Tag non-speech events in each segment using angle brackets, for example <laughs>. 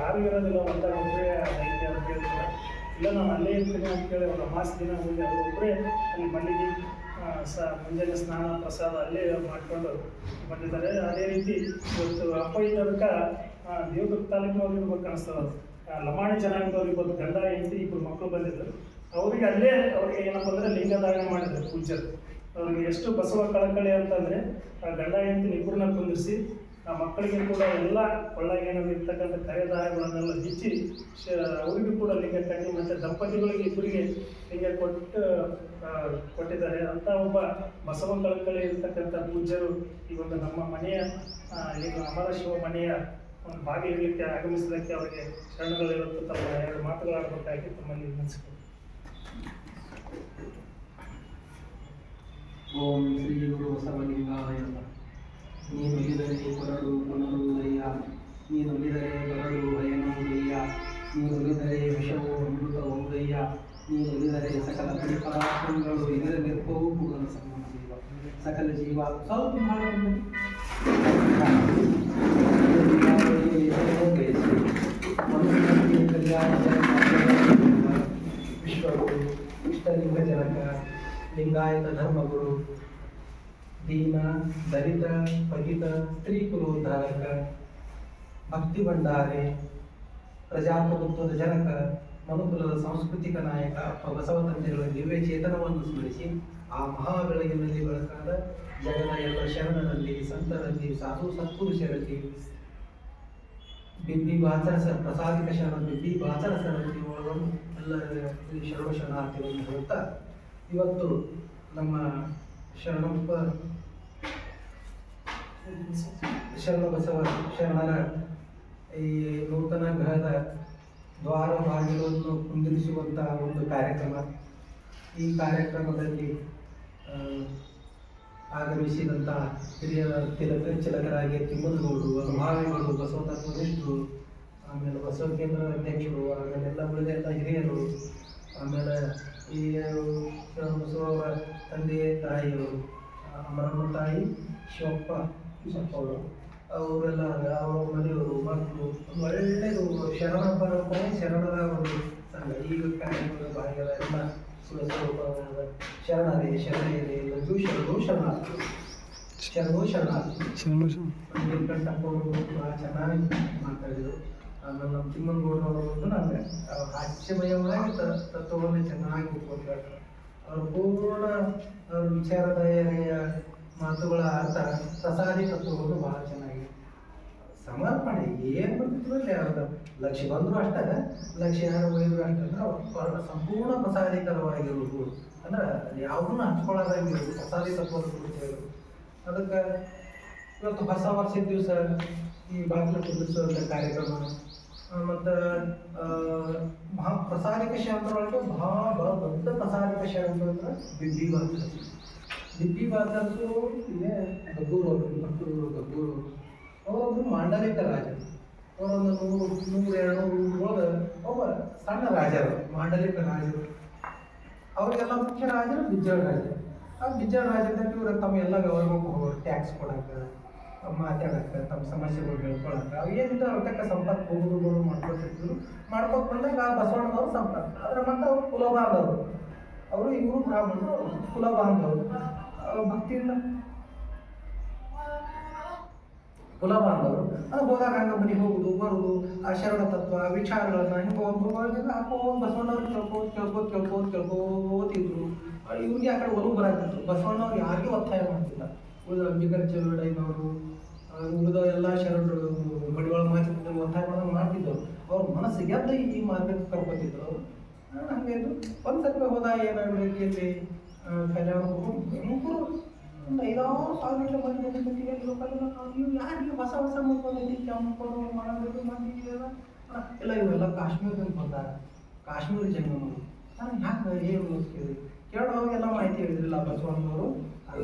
ಯಾರು ಇರೋದಿಲ್ಲ ಒಂದಾಗ ಒಬ್ಬರೇ ಐತೆ ಅಂತ ಹೇಳ್ತಾರೆ. ಇಲ್ಲ, ನಾನು ಅಲ್ಲೇ ಇರ್ತೀನಿ ಅಂತೇಳಿ ಒಂದು ಅಮಾಸ್ ದಿನ ಮುಂದೆ ಅದು ಅಲ್ಲಿ ಮಲ್ಲಿಗೆ ಸ, ಮುಂಜಾನೆ ಸ್ನಾನ, ಪ್ರಸಾದ ಅಲ್ಲೇ ಮಾಡಿಕೊಂಡು ಬಂದಿದ್ದಾರೆ. ಅದೇ ರೀತಿ ಇವತ್ತು ಅಪ್ಪ ಇದ್ದದಕ್ಕೆ ದೇವದುರ್ಗ ಕಾಣಿಸ್ತಾರೆ ಅನಿಸ್ತದೆ ಲಮಾಣಿ ಜನಾಂಗದವ್ರಿಗೆ ಬಂದು ಗಂಡ, ಹೆಂಡತಿ ಇಬ್ಬರು ಮಕ್ಕಳು ಬಂದಿದ್ದರು ಅವರಿಗೆ ಅಲ್ಲೇ ಅವ್ರಿಗೆ ಏನಪ್ಪ ಅಂದರೆ ಲಿಂಗಧಾರಣೆ ಮಾಡಿದ್ರು ಪೂಜೆ. ಅವ್ರಿಗೆ ಎಷ್ಟು ಬಸವ ಕಳಕಳಿ ಅಂತಂದರೆ ಆ ಗಂಡ ಹೆಂಡತಿ ಇಬ್ಬರನ್ನ ಕುಂದಿರಿಸಿ ಆ ಮಕ್ಕಳಿಗೆ ಕೂಡ ಎಲ್ಲ ಕೊಳ್ಳಾಗೇನಲ್ಲಿ ಇರ್ತಕ್ಕಂಥ ಕರೆದಾಯಗಳನ್ನೆಲ್ಲ ಬಿಚ್ಚಿ ಅವರಿಗೂ ಕೂಡ ಲಿಂಗ ಕಟ್ಟಿ ಮತ್ತು ದಂಪತಿಗಳಿಗೆ ಇಬ್ಬರಿಗೆ ಲಿಂಗ ಕೊಟ್ಟು ಕೊಟ್ಟಿದ್ದಾರೆ. ಅಂತ ಒಬ್ಬ ಬಸವ ಕಳಕಳಿ ಇರ್ತಕ್ಕಂಥ ಪೂಜ್ಯರು ಈ ನಮ್ಮ ಮನೆಯ ಏನು ಅಮರ ಶಿವ ಮನೆಯ ಒಂದು ಭಾಗಿಯಾಗಲಿಕ್ಕೆ ಆಗಮಿಸಲಿಕ್ಕೆ ಅವರಿಗೆ ಶರಣಗಳಿರುತ್ತ ತಮ್ಮ ಎರಡು ಮಾತುಗಳಾಗಬೇಕಾಗಿ ತಮ್ಮಲ್ಲಿ ವಿನಂತಿಸಿಕೊಂಡು ಓಂ ಶ್ರೀ ಗುರು ಬಸವಲಿಂಗಾಯ ನಮಃ. ಬರಲು ಕೊರಡು ಪುನರುದಯ ನೀನುಲಿದರೆ ಬರಡು ಭಯನೋದಯ್ಯ ನೀನುಲಿದರೆ ವಿಷವು ಅಮೃತವೌದಯ್ಯ ನೀನುಲಿದರೆ ಸಕಲ ಪದಾರ್ಥಗಳು ಇದರ ನಿರ್ಭವೂ ಪುಗಲ ಸಂಗಮ ಜೀವ. ಸಕಲ ಜೀವ ಸ್ವಲ್ಪ ವಿಶ್ವಗುರು ಇಷ್ಟಲಿಂಗ ಜನಕ ಲಿಂಗಾಯತ ಧರ್ಮಗುರು ದೀನ, ದಲಿತ ಪತಿತ ಸ್ತ್ರೀ ಕುಲೋದ್ಧಾರಕ ಭಕ್ತಿ ಭಂಡಾರೆ, ಪ್ರಜಾಪ್ರಭುತ್ವದ ಜನಕ, ಮನುಕುಲದ ಸಾಂಸ್ಕೃತಿಕ ನಾಯಕ ಬಸವ ತಂದೆಗಳ ದಿವ್ಯ ಚೇತನವನ್ನು ಸ್ಮರಿಸಿ ಆ ಮಹಾ ಬೆಳಗಿನಲ್ಲಿ ಬೆಳಕಾದ ಜಗದ ಎಲ್ಲ ಶರಣರಲ್ಲಿ, ಸಂತರಲ್ಲಿ, ಸಾಧು ಸತ್ಪುರುಷರಲ್ಲಿ ಬಿಬ್ಬಿ ಬಾಚರ ಸ ಪ್ರಸಾದಿಕ ಶರಣ ಬಿಬ್ಬಿ ಬಾಚರ ಸರತಿ ಒಳಗೊಂಡು ಎಲ್ಲರ ಶರಣ ಶರಣಾರ್ಥಿಗಳನ್ನು ಹೇಳುತ್ತಾ, ಇವತ್ತು ನಮ್ಮ ಶರಣಪ್ಪ. ಶರಣ ಬಸವ ಶರಣರ ಈ ನೂತನ ಗ್ರಹದ ದ್ವಾರ ಬಾಗಿಲನ್ನು ಕುಂದಿರಿಸುವಂತಹ ಒಂದು ಕಾರ್ಯಕ್ರಮ. ಈ ಕಾರ್ಯಕ್ರಮದಲ್ಲಿ ಆಗಮಿಸಿದಂತಹ ಹಿರಿಯ ತಿಲಕ ಚಿಲಕರಾಗಿ ತಿಮ್ಮನಗೌಡರು, ಅನುಭಾವಿಗಳು ಬಸವ ತತ್ವನಿಷ್ಠರು ಆಮೇಲೆ ಬಸವ ಕೇಂದ್ರ ಅಧ್ಯಕ್ಷರು, ಆಮೇಲೆ ಎಲ್ಲ ಉಳಿದೆಲ್ಲ ಹಿರಿಯರು, ಆಮೇಲೆ ಈ ಬಸವ ತಂದೆ ತಾಯಿಯವರು ಅಮರಮ್ಮ ತಾಯಿ ಶಿವಪ್ಪ ಶಿವಪ್ಪ ಅವರು ಅವರೆಲ್ಲ ಅವರ ಮನೆಯವರು ಮಕ್ಕಳು ಒಳ್ಳೆಯದು ಶರಣ ಪರಂಪರೆ ಶರಣರ ಒಂದು ಸಂಘ. ಈಗ ಕಾರ್ಯಕ್ರಮದ ಭಾಗ್ಯದ ಎಲ್ಲ ಶರಣರೇ ಶರಣರೇ ಲಘು ಶರಣು ಶರಣಾರ್ಥಿ ಶರಣು ಶರಣಾರ್ಥಿ ನೀಲಕಂಠಪ್ಪ ಅವರು ಭಾಳ ಚೆನ್ನಾಗಿ ಮಾತಾಡಿದರು. ನಮ್ಮ ತಿಮ್ಮನಗೌಡರವರು ನಮಗೆ ಹಾಸ್ಯಮಯವಾಗಿ ತತ್ವವನ್ನು ಚೆನ್ನಾಗಿ ಕೊಟ್ಟಿದ್ದಾರೆ ಅವ್ರ ಪೂರ್ಣ ಅವ್ರ ವಿಚಾರಧಾರೆಯ ಮಾತುಗಳ ಅರ್ಥ ಪ್ರಸಾದಿ ತತ್ವಗಳು ಬಹಳ ಚೆನ್ನಾಗಿ ಸಮರ್ಪಣೆ ಏನು ಬಂದಿದ್ರಲ್ಲಿ ಅವ್ರದ್ದು ಲಕ್ಷ್ಯ ಬಂದರೂ ಅಷ್ಟೇ ಲಕ್ಷ್ಯ ಯಾರು ಬೈದ್ರು ಅಷ್ಟೇ ಅಂದ್ರೆ ಸಂಪೂರ್ಣ ಪ್ರಸಾದಿಕರವಾಗಿರುವುದು ಅಂದ್ರೆ ಯಾವುದನ್ನು ಹಂಚ್ಕೊಳ್ಳೋದಾಗಿರೋದು ಪ್ರಸಾದಿ ತತ್ವದ ಕುರಿತು ಅದಕ್ಕೆ ಇವತ್ತು ಹೊಸ ವರ್ಷದ ದಿವಸ, ಈ ಬಾಗಿಲು ಕುದಿಸುವಂಥ ಕಾರ್ಯಕ್ರಮ ಮತ್ತು ಮಹಾ ಪ್ರಸಾದಿಕ ಒಳಗೆ ಬಹಳ ಬಹಳ ದೊಡ್ಡ ಪ್ರಸಾರಿಕ ಶಾಸ್ತ್ರ ಅಂದ್ರೆ ಬಾತರ್ಸ್ ಬಿಬ್ಬಿ ಬಾತರ್ಸು ಇಲ್ಲೇ ಗಬ್ಬೂರು ಅವರು ಭಕ್ತರು ಗಬ್ಬೂರು. ಅವರೊಬ್ಬರು ಮಾಂಡಲಿಕ ರಾಜ ಅವರೊಂದು ನೂರು ನೂರು ಎರಡು ನೂರು ಒಬ್ಬ ಸಣ್ಣ ರಾಜರು, ಮಾಂಡಲಿಕ ರಾಜರು. ಅವರಿಗೆಲ್ಲ ಮುಖ್ಯ ರಾಜರು ಬಿಜ್ಜಳ ರಾಜ ಆ ಬಿಜ್ಜಳ ರಾಜದಾಗ ಇವರು ತಮ್ಮ ಎಲ್ಲ ಗೌರವಕ್ಕೆ ಹೋಗೋರು ಟ್ಯಾಕ್ಸ್ ಕೊಡಕ್ಕೆ. ಮಾತಾಡಕ್ಕೆ ತಮ್ಮ ಸಮಸ್ಯೆಗಳು ಹೇಳ್ಕೊಳಕ್ಕೆ ಅವು ಏನಿದೆ ಅವ್ರ ತಕ್ಕ ಸಂಪರ್ಕ ಹೋಗುದುಗಳು ಮಾಡ್ಕೊತಿದ್ರು ಮಾಡ್ಕೊತ ಬಂದಾಗ ಆ ಬಸವಣ್ಣನವ್ರು ಸಂಪತ್ತು ಆದ್ರೆ ಮತ್ತೆ ಅವ್ರು ಕುಲಬಾಂಧವರು. ಅವರು ಇವರು ಬ್ರಾಹ್ಮಣರು ಕುಲಬಾಂಧವರು. ಭಕ್ತಿಯಿಂದ ಕುಲಬಾಂಧವರು. ಅದು ಹೋದಾಗ ಹಂಗ ಮನೆ ಹೋಗುದು, ಬರುದು, ಆ ಶರಣ ತತ್ವ ವಿಚಾರಗಳನ್ನ ಹಿಂಗೆ ಒಬ್ಬೊಬ್ಬರಿಗೆ ಹಾಕೋದು ಬಸವಣ್ಣವ್ರು ಕೇಳ್ಕೋತ ಕೇಳ್ಕೋತ ಕೇಳ್ಕೋತ ಕೇಳ್ಕೋತಿದ್ರು ಇವ್ರಿಗೆ ಆ ಕಡೆ ಒಲವು ಬರಾಕಿತ್ತು ಬಸವಣ್ಣವ್ರು ಯಾರಿಗೂ ಒತ್ತಾಯ ಮಾಡ್ತಿಲ್ಲ. ಉಳಿದ ಅಂಬಿಗರ ಚಳುವಳಿನವರು ಉಳಿದ ಎಲ್ಲ ಶರಣರು ಮಡಿವಾಳ ಮಾತಿದ್ರು ಒತ್ತಾಯ ಮಾಡೋದು ಅವ್ರ ಮನಸ್ಸು ಗೆದ್ದ ಈ ಮಾರ್ಗಕ್ಕೆ ಕರ್ಕೊತಿದ್ರು. ಅವರು ಒಂದು ಸ್ವಲ್ಪ ಹೋದ ಏನಾಗಬೇಕು ಇಲ್ಲಿ ಕಲ್ಯಾಣ ಭಯಂಕರ ಒಂದು ಐದಾರು ಸಾವಿರ ಮಂದಿ ಲೋಕಲ್ಲೆಲ್ಲ ನಾವು ಯಾರಿಗೆ ಹೊಸ ಹೊಸ ಮಂದಿ ಬಂದೈತಿ ಕೆಂಪು ಮಾಡೋದು ಮಂದಿ ಇವೆಲ್ಲ ಅಣ್ಣ, ಇಲ್ಲ ಇವೆಲ್ಲ ಕಾಶ್ಮೀರದಿಂದ ಬಂದಾಗ ಕಾಶ್ಮೀರ ಜಂಗಮರು ನಾನು ಯಾಕೆ ಏನು ಕೇಳೋವಾಗೆಲ್ಲ ಮಾಹಿತಿ ಹೇಳಿದ್ರಿಲ್ಲ ಬಸವಣ್ಣವರು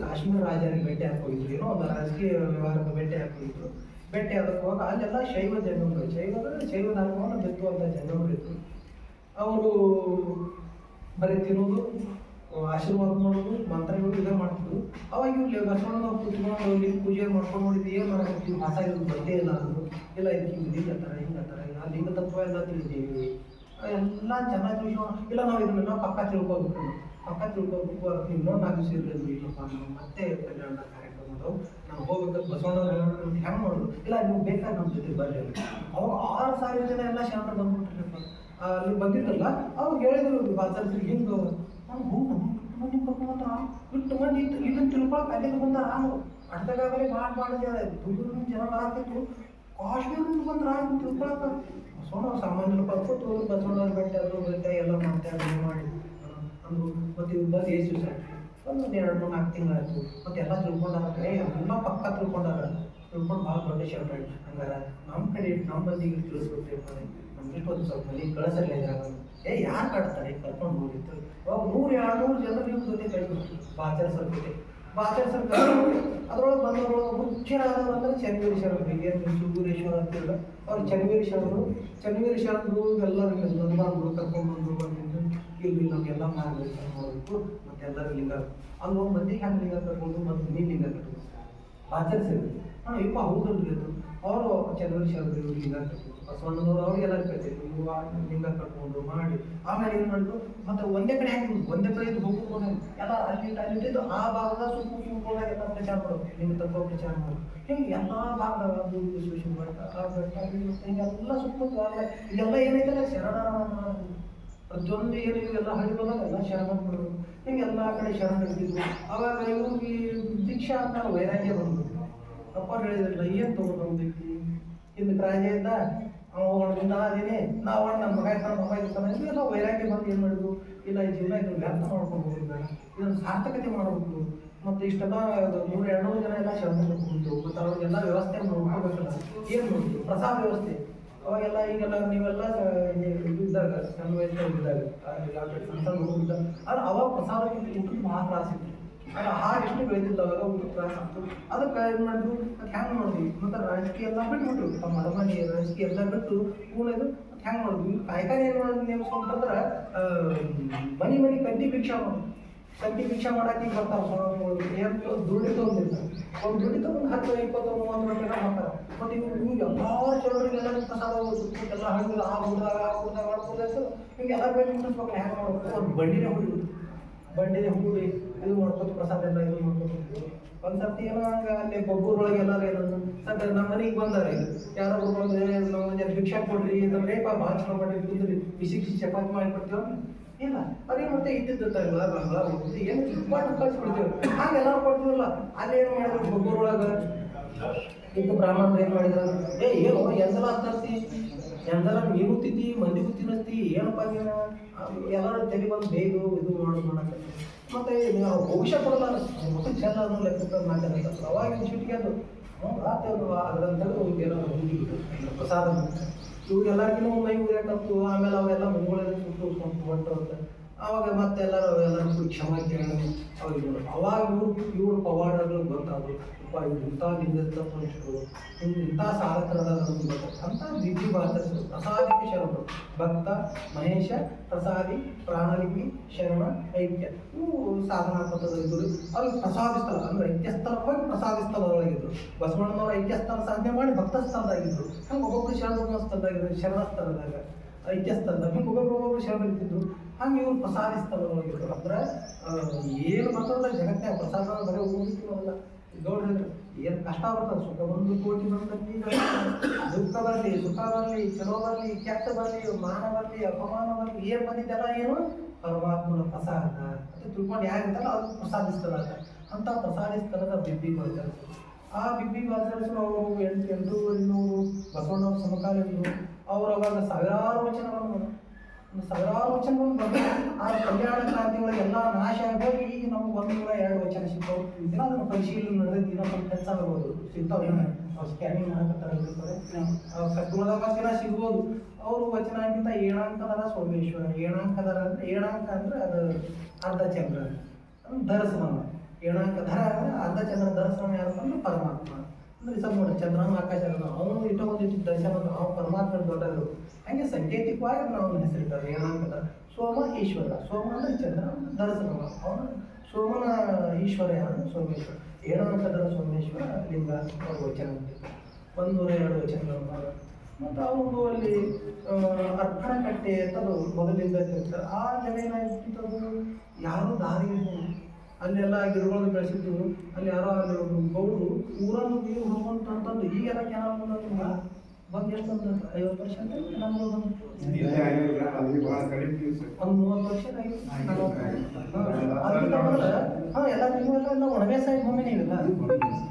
ಕಾಶ್ಮೀರ ರಾಜರಿಗೆ ಭೇಟಿ ಹಾಕೋಗಿದ್ರು ಏನೋ ಒಂದು ರಾಜಕೀಯ ವ್ಯವಹಾರಕ್ಕೆ ಭೇಟಿ ಹೋಗಿದ್ರು ಭೇಟಿ ಹೋಗ, ಅಲ್ಲೆಲ್ಲ ಶೈವ ಜನಗಳು ಶೈವ ಅಂದರೆ ಶೈವ ಧರ್ಮವನ್ನು ಬಿತ್ತುವಂಥ ಇತ್ತು ಅವರು ಬರೀ ತಿನ್ನೋದು, ಆಶೀರ್ವಾದ ಮಾಡೋದು ಮಂತ್ರಗಳು ಇದೇ ಮಾಡ್ತಿದ್ರು. ಅವಾಗ ಇವ್ರು ಬಸವಣ್ಣ ಕುತ್ಕೊಂಡು ಇಲ್ಲಿ ಪೂಜೆ ಮಾಡ್ಕೊಂಡು ನೋಡಿದ್ವಿ ಏನು ಮಾಡಬೇಕು? ಮಾತಾಡಿದ್ರು ಬಂದೇ ಇಲ್ಲ ಅದು ಇಲ್ಲ ಇದು ಹಿಂಗೆ ಹಿಂಗೆ ಅಂತಾರೆ, ಹಿಂಗೆ. ಲಿಂಗ ತತ್ವ ಎಲ್ಲ ತಿಳಿದೀವಿ ಎಲ್ಲ ಚೆನ್ನಾಗಿ ತಿಳ್ಕೊಂಡು ಇಲ್ಲ, ನಾವು ಇದನ್ನ ಪಕ್ಕ ತಿಳ್ಕೊಬೇಕು ಪಕ್ಕ ತಿಳ್ಕೊಬೇಕು ಅದಕ್ಕೆ ಇನ್ನೊಂದು ನಾಲ್ಕು ಸೇರಿದ್ರು ಇಲ್ಲಪ್ಪ ನಾವು ಮತ್ತೆ ಕಲ್ಯಾಣ ಕಾರ್ಯಕ್ರಮದವು ನಾವು ಹೋಗ್ಬೇಕು. ಬಸವಣ್ಣ ಹೆಂಗೆ ಮಾಡೋದು? ಇಲ್ಲ ನೀವು ಬೇಕಾದ್ರೆ ನಮ್ಮ ಜೊತೆ ಬರ್ರಿ. ಅವಾಗ ಆರು ಸಾವಿರ ಜನ ಎಲ್ಲ ಶರಣರು ಬಂದ್ಬಿಟ್ರಪ್ಪ. ಅಲ್ಲಿ ಬಂದಿದ್ರಲ್ಲ ಅವ್ರು ಹೇಳಿದ್ರು ಬಾಸರ್ಸಿ ಹಿಂಗೆ ನಾವು ಹ್ಞೂ ಮಂದಿ ಬಿಟ್ಟು ಮಂದಿ ಇದನ್ನ ತಿಳ್ಕೊಳಕ್ ಅಲ್ಲಿಗೆ ಬಂದ ಭಾಳ ಭಾಳ ಜನ ದುಡ್ಡು ಜನ ಬರಾಕಿತ್ತು ಕಾಶ್ಮೀರದಿಂದ ಬಂದ್ರ ಅಂತ ತಿಳ್ಕೊಳಕ ಸಾಮಾನ್ಯ ಸಾಮಾನ್ಯ ಕರ್ಕೊಟ್ಟು ಬಸವಣ್ಣ ಬೆಟ್ಟ ಅದ್ರ ಬೆಟ್ಟ ಎಲ್ಲ ಮಾತಾಡಿ ಮಾಡಿ. ಅಂದರು ಮತ್ತು ಇವ್ರು ಬಂದು ಏಸು ಸರ್ ಒಂದು ಎರಡು ಮೂರು ನಾಲ್ಕು ತಿಂಗಳಾಯ್ತು ಮತ್ತೆ ಎಲ್ಲ ತಿಳ್ಕೊಂಡಾರ ಎಲ್ಲ ಪಕ್ಕ ತಿಳ್ಕೊಂಡಾರ ತಿಳ್ಕೊಂಡು ಭಾಳ ದೊಡ್ಡ ಶೆಲ್ಟರ್ ಹಂಗಾರ ನಮ್ಮ ಕಡೆ ನಮ್ಮ ಮಂದಿಗೆ ತಿಳಿಸ್ಬಿಟ್ರಿಪ್ಪ ನಮ್ಗೆ ಒಂದು ಸ್ವಲ್ಪ ಮಂದಿ ಕಳಿಸಲ್ಲ ಏ, ಯಾರು ಕಾಡ್ತಾರೆ? ಕರ್ಕೊಂಡು ಹೋಗಿತ್ತು. ಅವಾಗ ನೂರು ಎರಡು ನೂರು ಜನ ನಿಮ್ಮ ಜೊತೆ ಕಳಿಸ್ಬಿಟ್ರು ಬಾಚರ್ ಸರ್ ಜೊತೆ ಅದರೊಳಗೆ ಬಂದವ್ರೊಳಗೆ ಮುಖ್ಯರಾದವರು ಚನ್ನವೀರ ಶರಣರು ಏನು ಸುಗೂರೇಶ್ವರ ಅಂತಿಲ್ಲ. ಅವ್ರು ಚನ್ನವೀರ ಶರಣರು ಚನ್ನವೀರ ಶರಣರು ಎಲ್ಲರೂ ಬಂದು ಕರ್ಕೊಂಡು ಬಂದು ಬಂದಿದ್ದು ಇಲ್ಲಿ ನಮಗೆಲ್ಲ ಮಾಡಬೇಕು ಮಾಡಬೇಕು ಮತ್ತೆ ಎಲ್ಲರೂ ಲಿಂಗ ಅಲ್ಲಿ ಮಂದಿಗೆ ಹೆಂಗೆ ಲಿಂಗ ಕಟ್ಕೊಂಡು ಮತ್ತು ನೀ ಲಿಂಗ ಕಟ್ಕೊಂಡು ಸೇರಿ ಹಾಂ ಇಪ್ಪ ಹೌದಲ್ರಿ ಅದು. ಅವರು ಚಂದ್ರಶೇಖರ್ ಶರಣರು ಇವ್ರು ಲಿಂಗ ಕಟ್ಟಿದ್ರು ಬಸವಣ್ಣನವರು ಅವ್ರಿಗೆಲ್ಲ ಕಟ್ಟಿದ್ರು ನೀವು ಲಿಂಗ ಕಟ್ಕೊಂಡು ಮಾಡಿ. ಆಮೇಲೆ ಏನು ಮಾಡಿದ್ರು ಮತ್ತೆ ಒಂದೇ ಕಡೆ ಹಾಕಿ ಒಂದೇ ಕಡೆ ಹೋಗ್ಕೊಂಡು ಎಲ್ಲ ಅಲ್ಲಿ ಅಲ್ಲಿ ಇಟ್ಟಿದ್ದು ಆ ಭಾಗದ ಸುತ್ತ ಸುತ್ತೋದಾಗ ಎಲ್ಲ ಪ್ರಚಾರ ಮಾಡೋದು ನಿಮ್ಮ ತತ್ವ ಪ್ರಚಾರ ಮಾಡೋದು ಹಿಂಗೆ ಎಲ್ಲ ಭಾಗದಾಗ ವಿಶ್ವೇಶ್ವರ ಬೆಟ್ಟ ಆ ಬೆಟ್ಟ ಹಿಂಗೆಲ್ಲ ಸುತ್ತಮುತ್ತ ಇದೆಲ್ಲ ಏನೈತಲ್ಲ ಶರಣ ಪ್ರತಿಯೊಂದು ಏನು ಇವೆಲ್ಲ ಹಳ್ಳಿ ಬಂದಾಗ ಎಲ್ಲ ಶರಣ ಬಿಡೋದು ಹಿಂಗೆಲ್ಲ ಕಡೆ ಶರಣ ಹಿಡಿದಿದ್ರು ಅವಾಗ ಇವ್ರಿಗೆ ದೀಕ್ಷಾ ಅಂತ ವೈರಾಗ್ಯ ಬಂದ್ರು ಅಪ್ಪ ಹೇಳಿದ್ರಲ್ಲ ಏನು ತಗೊಂಡು ಇದಕ್ಕೆ ರಾಜ ಇದ್ದ ಅವ ಒಳಗಿಂದ ಅದೇನೆ ನಾವು ನಮ್ಮ ಮಗ ಇರ್ತಾನೆ ಮಗ ಇರ್ತಾನೆ. ಇಲ್ಲ ವೈರಾಗ್ಯ ಬಂದು ಏನು ಮಾಡಿದ್ರು ಇಲ್ಲ, ಈ ಜೀವನ ಇದನ್ನು ವ್ಯರ್ಥ ಮಾಡ್ಕೊಂಡು ಹೋಗಿದ್ದಾರೆ ಇದನ್ನು ಸಾರ್ಥಕತೆ ಮಾಡಬೇಕು. ಮತ್ತು ಇಷ್ಟೆಲ್ಲ ನೂರ ಎರಡು ಜನ ಎಲ್ಲ ಶರಣ ಬಂದು ಮತ್ತು ಅವ್ರಿಗೆಲ್ಲ ವ್ಯವಸ್ಥೆ ನೋಡ್ಕೋಬೇಕಲ್ಲ ಏನು ನೋಡಿದ್ರು ಪ್ರಸಾದ ವ್ಯವಸ್ಥೆ. ಅವಾಗೆಲ್ಲ ಈಗೆಲ್ಲ ನೀವೆಲ್ಲ ಇದು ಇದ್ದಾಗ, ಸಣ್ಣ ವಯಸ್ಸಿನಾಗ ಇದ್ದಾಗ ಆದ್ರೆ ಅವಾಗ ಪ್ರಸಾದ ಊಟದ ಭಾಳ ತ್ರಾಸ ಇತ್ತು. ಆದ್ರೆ ಆಹಾರ ಎಷ್ಟು ಬೆಳೆದಿಲ್ಲ ಅವಾಗ ಒಂದು ತ್ರಾಸ ಆಗ್ತು ಅದಕ್ಕೆ ಏನು ಮಾಡಿದ್ರು ಅದು ಹೆಂಗೆ ಮಾಡಿದ್ವಿ. ಮತ್ತು ರಾಜಕೀಯ ಎಲ್ಲ ಬಿಟ್ಬಿಟ್ರು. ತಮ್ಮ ಅರಮನೆ ರಾಜಕೀಯ ಎಲ್ಲ ಬಿಟ್ಟು ಉಳಿದು ಹೆಂಗೆ ಮಾಡಿದ್ವಿ. ಕಾಯ್ಕಾನೆ ಏನು ಮಾಡೋದು ನೇಮಿಸ್ಕೊಂಡ್ರೆ ಮನೆ ಮನೆ ಕಡ್ಡಿ ಭಿಕ್ಷಾ ಮಾಡೋದು. ಕಡ್ಡಿ ಭಿಕ್ಷಾ ಮಾಡಕ್ಕೆ ಬರ್ತಾವೆ ಸ್ವಾಮಿಗಳು ಏನು ದುಡ್ಡು ತೊಗೊಂಡಿರ್ತಾರೆ ಒಂದು ದುಡ್ಡು ತಗೊಂಡು ಹತ್ತು ಇಪ್ಪತ್ತು ಮೂವತ್ತು ರೂಪಾಯಿ ಮಾಡ್ತಾರೆ. ಮತ್ತು ಇವ್ರು ಇವ್ರು ಎಲ್ಲ ಚಲೋರಿಗೆಲ್ಲ ಪ್ರಸಾದ ಎಲ್ಲ ಹಣ್ಣು ಆ ಹುಡ್ದಾಗ ಆ ಹುಡ್ದಾಗ ಮಾಡ್ಕೊಂಡು ಹಿಂಗೆಲ್ಲ ಎಲ್ಲ ಮುಟ್ಟಿಸ್ಬೇಕು ಹ್ಯಾಂಗೆ ಮಾಡ್ಬೇಕು ಒಂದು ಬಂಡಿನೇ ಹುಡುಗಿ ಬಂಡಿನೇ ಹೂಡಿ ಇದು ಮಾಡ್ಕೊಂಡು ಪ್ರಸಾದ ಎಲ್ಲ ಇದು ಮಾಡ್ಕೊಂಡು ಒಂದು ಸರ್ತಿ ಏನೋ ಹಂಗ ಅಲ್ಲಿ ಗೊಬ್ಬರೊಳಗೆ ಎಲ್ಲಾರು ಏನಂದ್ರು ಸರ್ ನಮ್ಮ ಮನೆಗೆ ಬಂದಾರೆ. ಯಾರೋ "ಏ, ನಮ್ಮ ಜನ ಭಿಕ್ಷಾ ಕೊಡ್ರಿ ನಮ್ಮ ರೇಪ ಭಾಳ ಚಲೋ ಮಾಡಿ ಕುಂದ್ರಿ ಬಿಸಿ ಚಪಾತಿ ಮಾಡಿ ಕೊಡ್ತೀವ ಇಲ್ಲ. ಅದೇ ಮತ್ತೆ ಇದ್ದಿದ್ದ ಏನು ಕಳ್ಸಿ ಕಳ್ಸಿಬಿಡ್ತೀವಿ ಹಾಗೆ ಎಲ್ಲರೂ ಕೊಡ್ತೀವಲ್ಲ ಅಲ್ಲಿ ಏನು ಮಾಡಿದ್ರು ಗೊಬ್ಬರೊಳಗೆ ಇದು ಬ್ರಾಹ್ಮಣರು ಏನು ಮಾಡಿದ್ರು. ಏ ಏನು ಎಂದಲ ತರ್ತಿ ಎಂದಲ ನೀವು ತಿಂತಿ ಮಂದಿಗೂ ತಿನ್ನಿಸ್ತಿ ಏನಪ್ಪ ಎಲ್ಲರೂ ತಲೆ ಬಂದು ಬೇಗ ಇದು ಮಾಡೋದು ಮಾಡಕ್ಕೆ. ಮತ್ತೆ ನಾವು ಭವಿಷ್ಯ ಕೊಡಲಾರ ಮತ್ತೆ ಚೆಲ್ಲ ಅನ್ನೋ ಲೆಕ್ಕ ಮಾತಾಡ್ತಾರೆ ಅವಾಗ ಅದು ರಾತ್ರಿ ಅದು ಅದರಲ್ಲಿ ತೆಗೆದು ಏನೋ ಹುಡುಗಿಬಿಟ್ಟು ಪ್ರಸಾದ ಇವ್ರಿಗೆಲ್ಲರಿಗೂ ಮೈ ಉರಿಯಾಕಂತು ಆಮೇಲೆ ಅವೆಲ್ಲ ಮುಂಗಳಲ್ಲಿ ಸುಟ್ಟು ಅಂತ ಅವಾಗ ಮತ್ತೆ ಎಲ್ಲರೂ ಎಲ್ಲರೂ ಕ್ಷಮ ಕೇಳೋದು, ಅವ್ರಿಗೆ ಅವಾಗ ಇವರು, ಇವ್ರ ಪವಾಡಗಳು ಇಂಥ ಲಿಂಗದ ಮನುಷ್ಯರು ಇವ್ರು ಇಂಥ ಸಾಧಕರಾದ ಅಂತ ದಿವ್ಯ ಭಾಷೆ ಪ್ರಸಾದಿಕ ಶರಣರು ಭಕ್ತ, ಮಹೇಶ, ಪ್ರಸಾದಿ, ಪ್ರಾಣಲಿಪಿ, ಶರಣ, ಐಕ್ಯ. ಇವು ಸಾಧನಾ ಪತ್ರದಲ್ಲಿದ್ದರು ಅವ್ರಿಗೆ ಪ್ರಸಾದ ಸ್ಥಳ. ಅಂದ್ರೆ ಐಕ್ಯ ಸ್ಥಳವಾಗಿ ಹೋಗಿ ಪ್ರಸಾದಿ ಸ್ಥಳದೊಳಗಿದ್ರು. ಬಸವಣ್ಣನವರು ಐಕ್ಯ ಸ್ಥಳ ಸಾಧನೆ ಮಾಡಿ ಭಕ್ತ ಸ್ಥಳದಾಗಿದ್ರು. ಹಂಗೆ ಒಬ್ಬೊಬ್ಬರು ಶರಣ ಸ್ಥಳದಾಗಿದ್ರು ಶರಣ ಸ್ಥಳದಾಗ, ಐಕ್ಯ ಸ್ಥಳದಾಗ, ಹಿಂಗೆ ಒಬ್ಬೊಬ್ರು ಒಬ್ಬೊಬ್ರು ಶರಣ ಇರ್ತಿದ್ರು ಹಂಗೆ ಇವ್ರು ಪ್ರಸಾದಿ ಸ್ಥಳದೊಳಗಿದ್ರು. ಅಂದ್ರೆ ಏನು ಮಾತಾಡಿದ್ರೆ ಜಗತ್ತೇ ಪ್ರಸಾದ ಬರೀ ಹೋಗಿರ್ತೀವಲ್ಲ ಗೌಡ್ರು, ಏನು ಕಷ್ಟ ಬರ್ತದೆ ಸುಖ ಒಂದು ಕೋಟಿ ಬಂದಲ್ಲಿ ದುಃಖ ಬರಲಿ, ಸುಖ ಬರಲಿ ಚಲೋ ಬರಲಿ, ಕೆಟ್ಟ ಬರಲಿ, ಮಾನ ಬರಲಿ, ಅಪಮಾನ ಬರಲಿ, ಏನು ಬಂದಿದ್ದೆಲ್ಲ ಏನು? ಪರಮಾತ್ಮನ ಪ್ರಸಾದ. ಅಂತ ತಿಳ್ಕೊಂಡು ಯಾರಿರ್ತಾರೋ ಅವ್ರಿಗೆ ಪ್ರಸಾದಿಸ್ತದ ಅಂತ ಪ್ರಸಾದಿಸ್ತದ ಬಿಬ್ಬಿ ಬರ್ತಾರೆ ಆ ಬಿಬ್ಬಿ ಆಚರಿಸಲು ಅವರು ಎಂಟು ಎಂಟು ಇನ್ನೂರು, ಬಸವಣ್ಣವ್ರ ಸಮಕಾಲೀನರು, ಅವರು ಅವಾಗ ಸಾವಿರಾರು ವಚನಗಳನ್ನು ಸಾವಿರಾರು ವಚನಗಳು ಬಂದು ಆ ಕಲ್ಯಾಣ ಕ್ರಾಂತಿ ಒಳಗೆ ಎಲ್ಲ ನಾಶ ಆಗೋಗಿ ಈಗ ನಮ್ಗೆ ಒಂದು ನೂರ ಎರಡು ವಚನ ಸಿಗ್ತಾವೆ. ಅದನ್ನು ಪರಿಶೀಲನೆ ನಡೆದ ದಿನ ಸ್ವಲ್ಪ ಆಗ್ಬೋದು. ಸಿಗ್ತಾವೆ. ಅವ್ರು ಸ್ಕ್ಯಾನಿಂಗ್ ಮಾಡಕತ್ತಾರೆ ಇರ್ತಾರೆ. ಕಟ್ಟುಳದಾಗ ಸಿಗ್ಬೋದು. ಅವರು ವಚನಕ್ಕಿಂತ ಏಣಾಂಕದರ ಸೋಮೇಶ್ವರ. ಏಣಾಂಕದರ ಅಂದ್ರೆ ಏಳಾಂಕ ಅಂದ್ರೆ ಅದು ಅರ್ಧ ಚಂದ್ರ ದರ್ಶನ ಏಣಾಂಕ ಧರ ಅಂದ್ರೆ ಅರ್ಧ ಚಂದ್ರ ದರ್ಶನ ಯಾರು ಅಂದ್ರೆ ಪರಮಾತ್ಮ. ಅಂದ್ರೆ ಸರ್ ನೋಡಿ ಚಂದ್ರನ ಆಕಾಶ ಅವನು ಇಟ್ಟುಕೊಂಡಿದ್ದು ದರ್ಶನ ಅವನು ಪರಮಾತ್ಮ ದೊಡ್ಡದು ಹಂಗೆ ಸಂಕೇತಿಕವಾಗಿ ನಾವು ಹೆಸರಿಟ್ಟಾರೆ ಏನಂತ ಸೋಮ ಈಶ್ವರ, ಸೋಮ ಅಂದ್ರೆ ಚಂದ್ರ ದರ್ಶನ ಅವನು ಸೋಮನ ಈಶ್ವರ ಯಾರು? ಸೋಮೇಶ್ವರ. ಏಳಂಕದರ ಸೋಮೇಶ್ವರ, ಲಿಂಗ, ವಚನ. ಒಂದು ಎರಡು ವಚನಗಳು. ಮತ್ತು ಅವರು ಅಲ್ಲಿ ಅರ್ಪಣ ಕಟ್ಟೆ ಅಂತದು ಮೊದಲಿಂದ ಇರ್ತಾರೆ ಆ ಜನ ಏನಾಗಿತ್ತು ಯಾರು ದಾರಿ ಅಲ್ಲೆಲ್ಲ ಗಿಡಗಳನ್ನು ಬೆಳೆಸಿದ್ದು ಅಲ್ಲಿ ಯಾರೋ ಅಲ್ಲಿ ಗೌಡು ಊರನ್ನು ನೀರು ಹೋಗುವಂತ ಅಂತಂದು ಈಗೆಲ್ಲ ಕೆನಾಲ್ ಬಂದದ್ದು ಬಂದು ಎಷ್ಟು ಐವತ್ತು ವರ್ಷ ಅಂತ ನಮ್ಗೆ ಬಂದು ಒಂದು ಮೂವತ್ತು ವರ್ಷ ಹಾ ಎಲ್ಲ ನೀವೆಲ್ಲ ಎಲ್ಲ ಒಡವೆ ಸಾಯಿ ಭೂಮಿ ನೀವೆಲ್ಲ?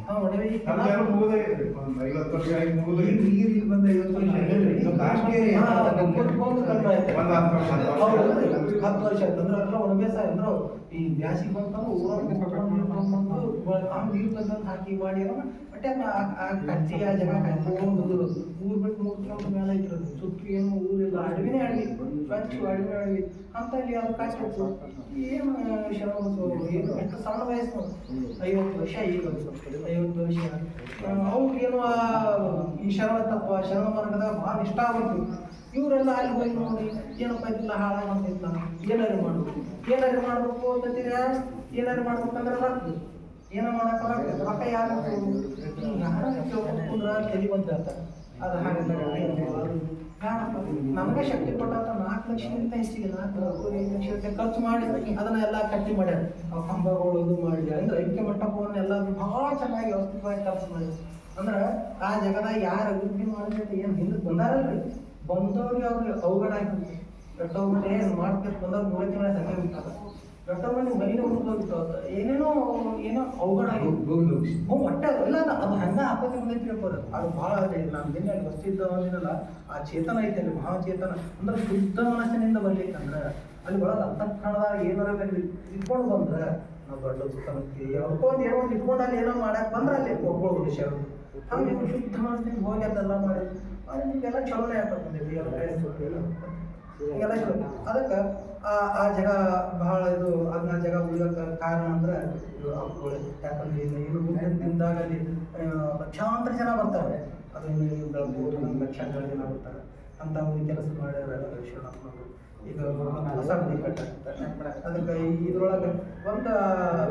ಹಾಂ ಒಡವೆ ಬಂದು. ಹೌದು, ಹತ್ತು ವರ್ಷ ಅಂದ್ರೆ ಒಡವೆ ಒಣ ಬೇಸಾಯ ಅಂದ್ರೆ ಈ ಬ್ಯಾಸಿಗೆ ಬಂತಂದ್ರೆ ಕಟ್ಕೊಂಡು ನೀರು ತಗೊಂಡ್ಬಂದು ಬ- ಆ ನೀರು ಹಾಕಿ ಮಾಡಿ ಬಟ್ ಆ ಕಚ್ಚಿ ಆ ಜಾಗ ಕಟ್ಕೊಂಡು ಬಂದಿರೋದು. ಊರ್ ಬಿಟ್ಟು ಮೂರು ಕಿಲೋಮೀಟರ್ ಮೇಲೆ ಇತ್ತು ಸುತ್ತು ಏನು ಊರಿಲ್ಲ. ಅಡವಿನೇ ಅಡವಿ ಸ್ವಚ್ಛ ಅಡವಿ ಅಡವಿ ಅಂತ ಇಲ್ಲಿ ಅದು ಕಾಯ್ತು ಏನು ಶರಣ ಏನು ಎಷ್ಟು ಸಣ್ಣ ವಯಸ್ಸು. ಐವತ್ತು ವರ್ಷ ಈಗ ಐವತ್ತು ವರ್ಷ. ಅವ್ರಿಗೇನು ಈ ಶರಣ ತಪ್ಪ, ಶರಣ ಮಾರ್ಗದ ಭಾಳ ಇಷ್ಟ ಆಗುತ್ತೆ ಇವರೆಲ್ಲ ಅಲ್ಲಿ ಹೋಗಿ ನೋಡಿ, ಏನಪ್ಪ ಇದಿಲ್ಲ ಹಾಳಾಗಂತಿಲ್ಲ ಏನಾದ್ರು ಮಾಡ್ಬೇಕು. ಏನಾರು ಮಾಡ್ಬೇಕು ಅಂತೀರ ಏನಾದ್ರು ಮಾಡ್ಬೇಕಂದ್ರೆ ಬರ್ತದೆ ಏನೋ ಮಾಡಕ್ಕೆ ರೊಕ್ಕ ಯಾರು ಕೇಳ್ಕೊಂಡ್ರ ಅದು ನಮಗೆ ಶಕ್ತಿ ಕೊಟ್ಟಂತ ನಾಲ್ಕು ಲಕ್ಷಕ್ಕಿಂತ ಹೆಚ್ಚಿಗೆ ನಾಲ್ಕು ಐದು ಲಕ್ಷ ರೂಪಾಯಿ ಖರ್ಚು ಮಾಡಿ ಅದನ್ನ ಎಲ್ಲ ಕಟ್ಟಿ ಮಾಡ್ಯಾರ. ಕಂಬಗಳು ಇದು ಮಾಡಿ ಅಂದ್ರೆ ಐಕ್ಯ ಮಂಟಪವನ್ನು ಎಲ್ಲ ಭಾಳ ಚೆನ್ನಾಗಿ ವ್ಯವಸ್ಥಿತವಾಗಿ ಕೆಲಸ ಮಾಡಿ ಅಂದ್ರೆ ಆ ಜಗದಾಗ ಯಾರು ಅಭಿವೃದ್ಧಿ ಮಾಡಿದ್ರೆ ಏನು ಹಿಂದಕ್ಕೆ ಬಂದಾರಲ್ರಿ? ಬಂದವ್ರಿಗೆ ಅವ್ರಿಗೆ ಅವಘಡ ದೊಡ್ಡವ್ರೆ ಏನು ಮಾಡ್ಬೇಕು ಬಂದವ್ರು ಮೂರು ತಿಂಗಳ ಸಂಖ್ಯೆ ಬಿಟ್ಟಾರ ದೊಡ್ಡವ್ರಿಗೆ ಮನೇಲಿ ಹೋಗ್ಬಿಟ್ಟು ಏನೇನೋ ಏನೋ ಅವಘಡ ಹ್ಞೂ ಒಟ್ಟೆ ಇಲ್ಲ ಅದು ಅದು ಹಂಗ ಆಪತ್ತಿ ಬಂದೈತಿ ಅವ್ರು ಅದು ಭಾಳ ಅದೇ ನಾನು ನಿನ್ನೆ ಅಲ್ಲಿ ವಸ್ತಿದ್ದ ಅಂದಿನಲ್ಲ ಆ ಚೇತನ ಐತೆ ಅಲ್ಲಿ ಭಾಳ ಚೇತನ. ಅಂದ್ರೆ ಶುದ್ಧ ಮನಸ್ಸಿನಿಂದ ಬರ್ಲಿಕ್ಕೆ ಅಂದ್ರೆ ಅಲ್ಲಿ ಒಳಗೆ ಅಂತಃಕರಣದಾಗ ಏನಾರ ಇಟ್ಕೊಂಡು ಬಂದ್ರೆ ನಾವು ದೊಡ್ಡ ಸುತ್ತಮುತ್ತಿ ಅವ್ಕೊಂದು ಏನೋ ಒಂದು ಇಟ್ಕೊಂಡು ಅಲ್ಲಿ ಏನೋ ಮಾಡಕ್ಕೆ ಬಂದ್ರೆ ಅಲ್ಲಿ ಒಪ್ಕೊಳ್ಳೋದು ವಿಷಯ ಹಂಗೆ ಶುದ್ಧ ಮನಸ್ಸಿನಿಂದ ಹೋಗಿ ಅದೆಲ್ಲ ಮಾಡಿ. ಅಲ್ಲಿ ನಿಮಗೆಲ್ಲ ಚಲೋನೇ ಆಗ್ತದೆ ಎಲ್ಲ. ಹಿಂಗೆಲ್ಲ ಅದಕ್ಕೆ ಆ ಆ ಜಾಗ ಬಹಳ ಇದು, ಅದನ್ನ ಜಾಗ ಉಳಿಯೋಕೆ ಕಾರಣ ಅಂದ್ರೆ ಅವುಗಳು. ಯಾಕಂದ್ರೆ ಇಲ್ಲಿ ಇನ್ನು ಅಲ್ಲಿ ಲಕ್ಷಾಂತರ ಜನ ಬರ್ತಾರೆ. ಅದನ್ನು ಲಕ್ಷಾಂತರ ಜನ ಬರ್ತಾರೆ. ಅಂತ ಒಂದು ಕೆಲಸ ಮಾಡ್ಯಾರ ಶಿವಣ್ಣಪ್ಪನವರು. ಮನೆ ಕಟ್ಟಾಕ್ತಾರೆ ಅದಕ್ಕೆ ಇದ್ರೊಳಗೆ ಒಂದು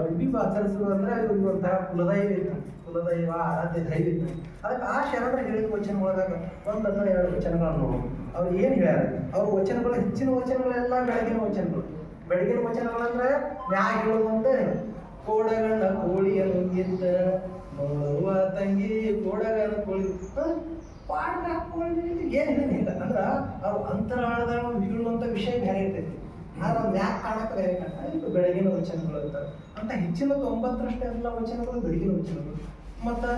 ವಿಭೀಪ ಆಚರಿಸುವ ಅಂದ್ರೆ ಇದು ಒಂಥರ ಕುಲದೈವ ಇತ್ತು. ಕುಲದೈವ, ಆರಾಧ್ಯ ದೈವ ಇತ್ತು. ಅದಕ್ಕೆ ಆ ಶರಣರ ಹೇಳಿದ ವಚನ ಒಳಗಾಗ ಒಂದು ಅಥವಾ ಎರಡು ವಚನಗಳನ್ನು ಅವ್ರು ಏನು ಹೇಳ್ಯಾರ? ಅವ್ರ ವಚನಗಳು, ಹೆಚ್ಚಿನ ವಚನಗಳೆಲ್ಲ ಬೆಳಗಿನ ವಚನಗಳು. ಬೆಳಗಿನ ವಚನಗಳಂದ್ರೆ ನ್ಯಾಯ ಹೇಳುವಂತೆ ಕೋಡಗಳ ಕೋಳಿಯ ನುಂಗಿದ್ದ ನೋಡುವ ತಂಗಿ ಕೋಡಗಳ ಕೋಳಿ. ಹ? ಪಾಠ ಹಾಕ್ಕೊಂಡು ಏನು ಹೇಳಿಲ್ಲ ಅಂದ್ರೆ ಅವ್ರು ಅಂತರಾಳದಾಗ ಬೀಳುವಂಥ ವಿಷಯ ಬೇರೆ ಇರ್ತೈತಿ. ಆದ್ರೆ ಅವ್ರು ಯಾಕೆ ಕಾಣಕ್ಕೆ ಬೇರೆ ಕಾಣ್ತಾರೆ ಬೆಳಗಿನ ವಚನಗಳು ಇರ್ತಾರೆ ಅಂತ ಹೆಚ್ಚಿನ ತೊಂಬತ್ತರಷ್ಟು ಎಲ್ಲ ವಚನಗಳು ಬೆಳಗಿನ ವಚನಗಳು. ಮತ್ತು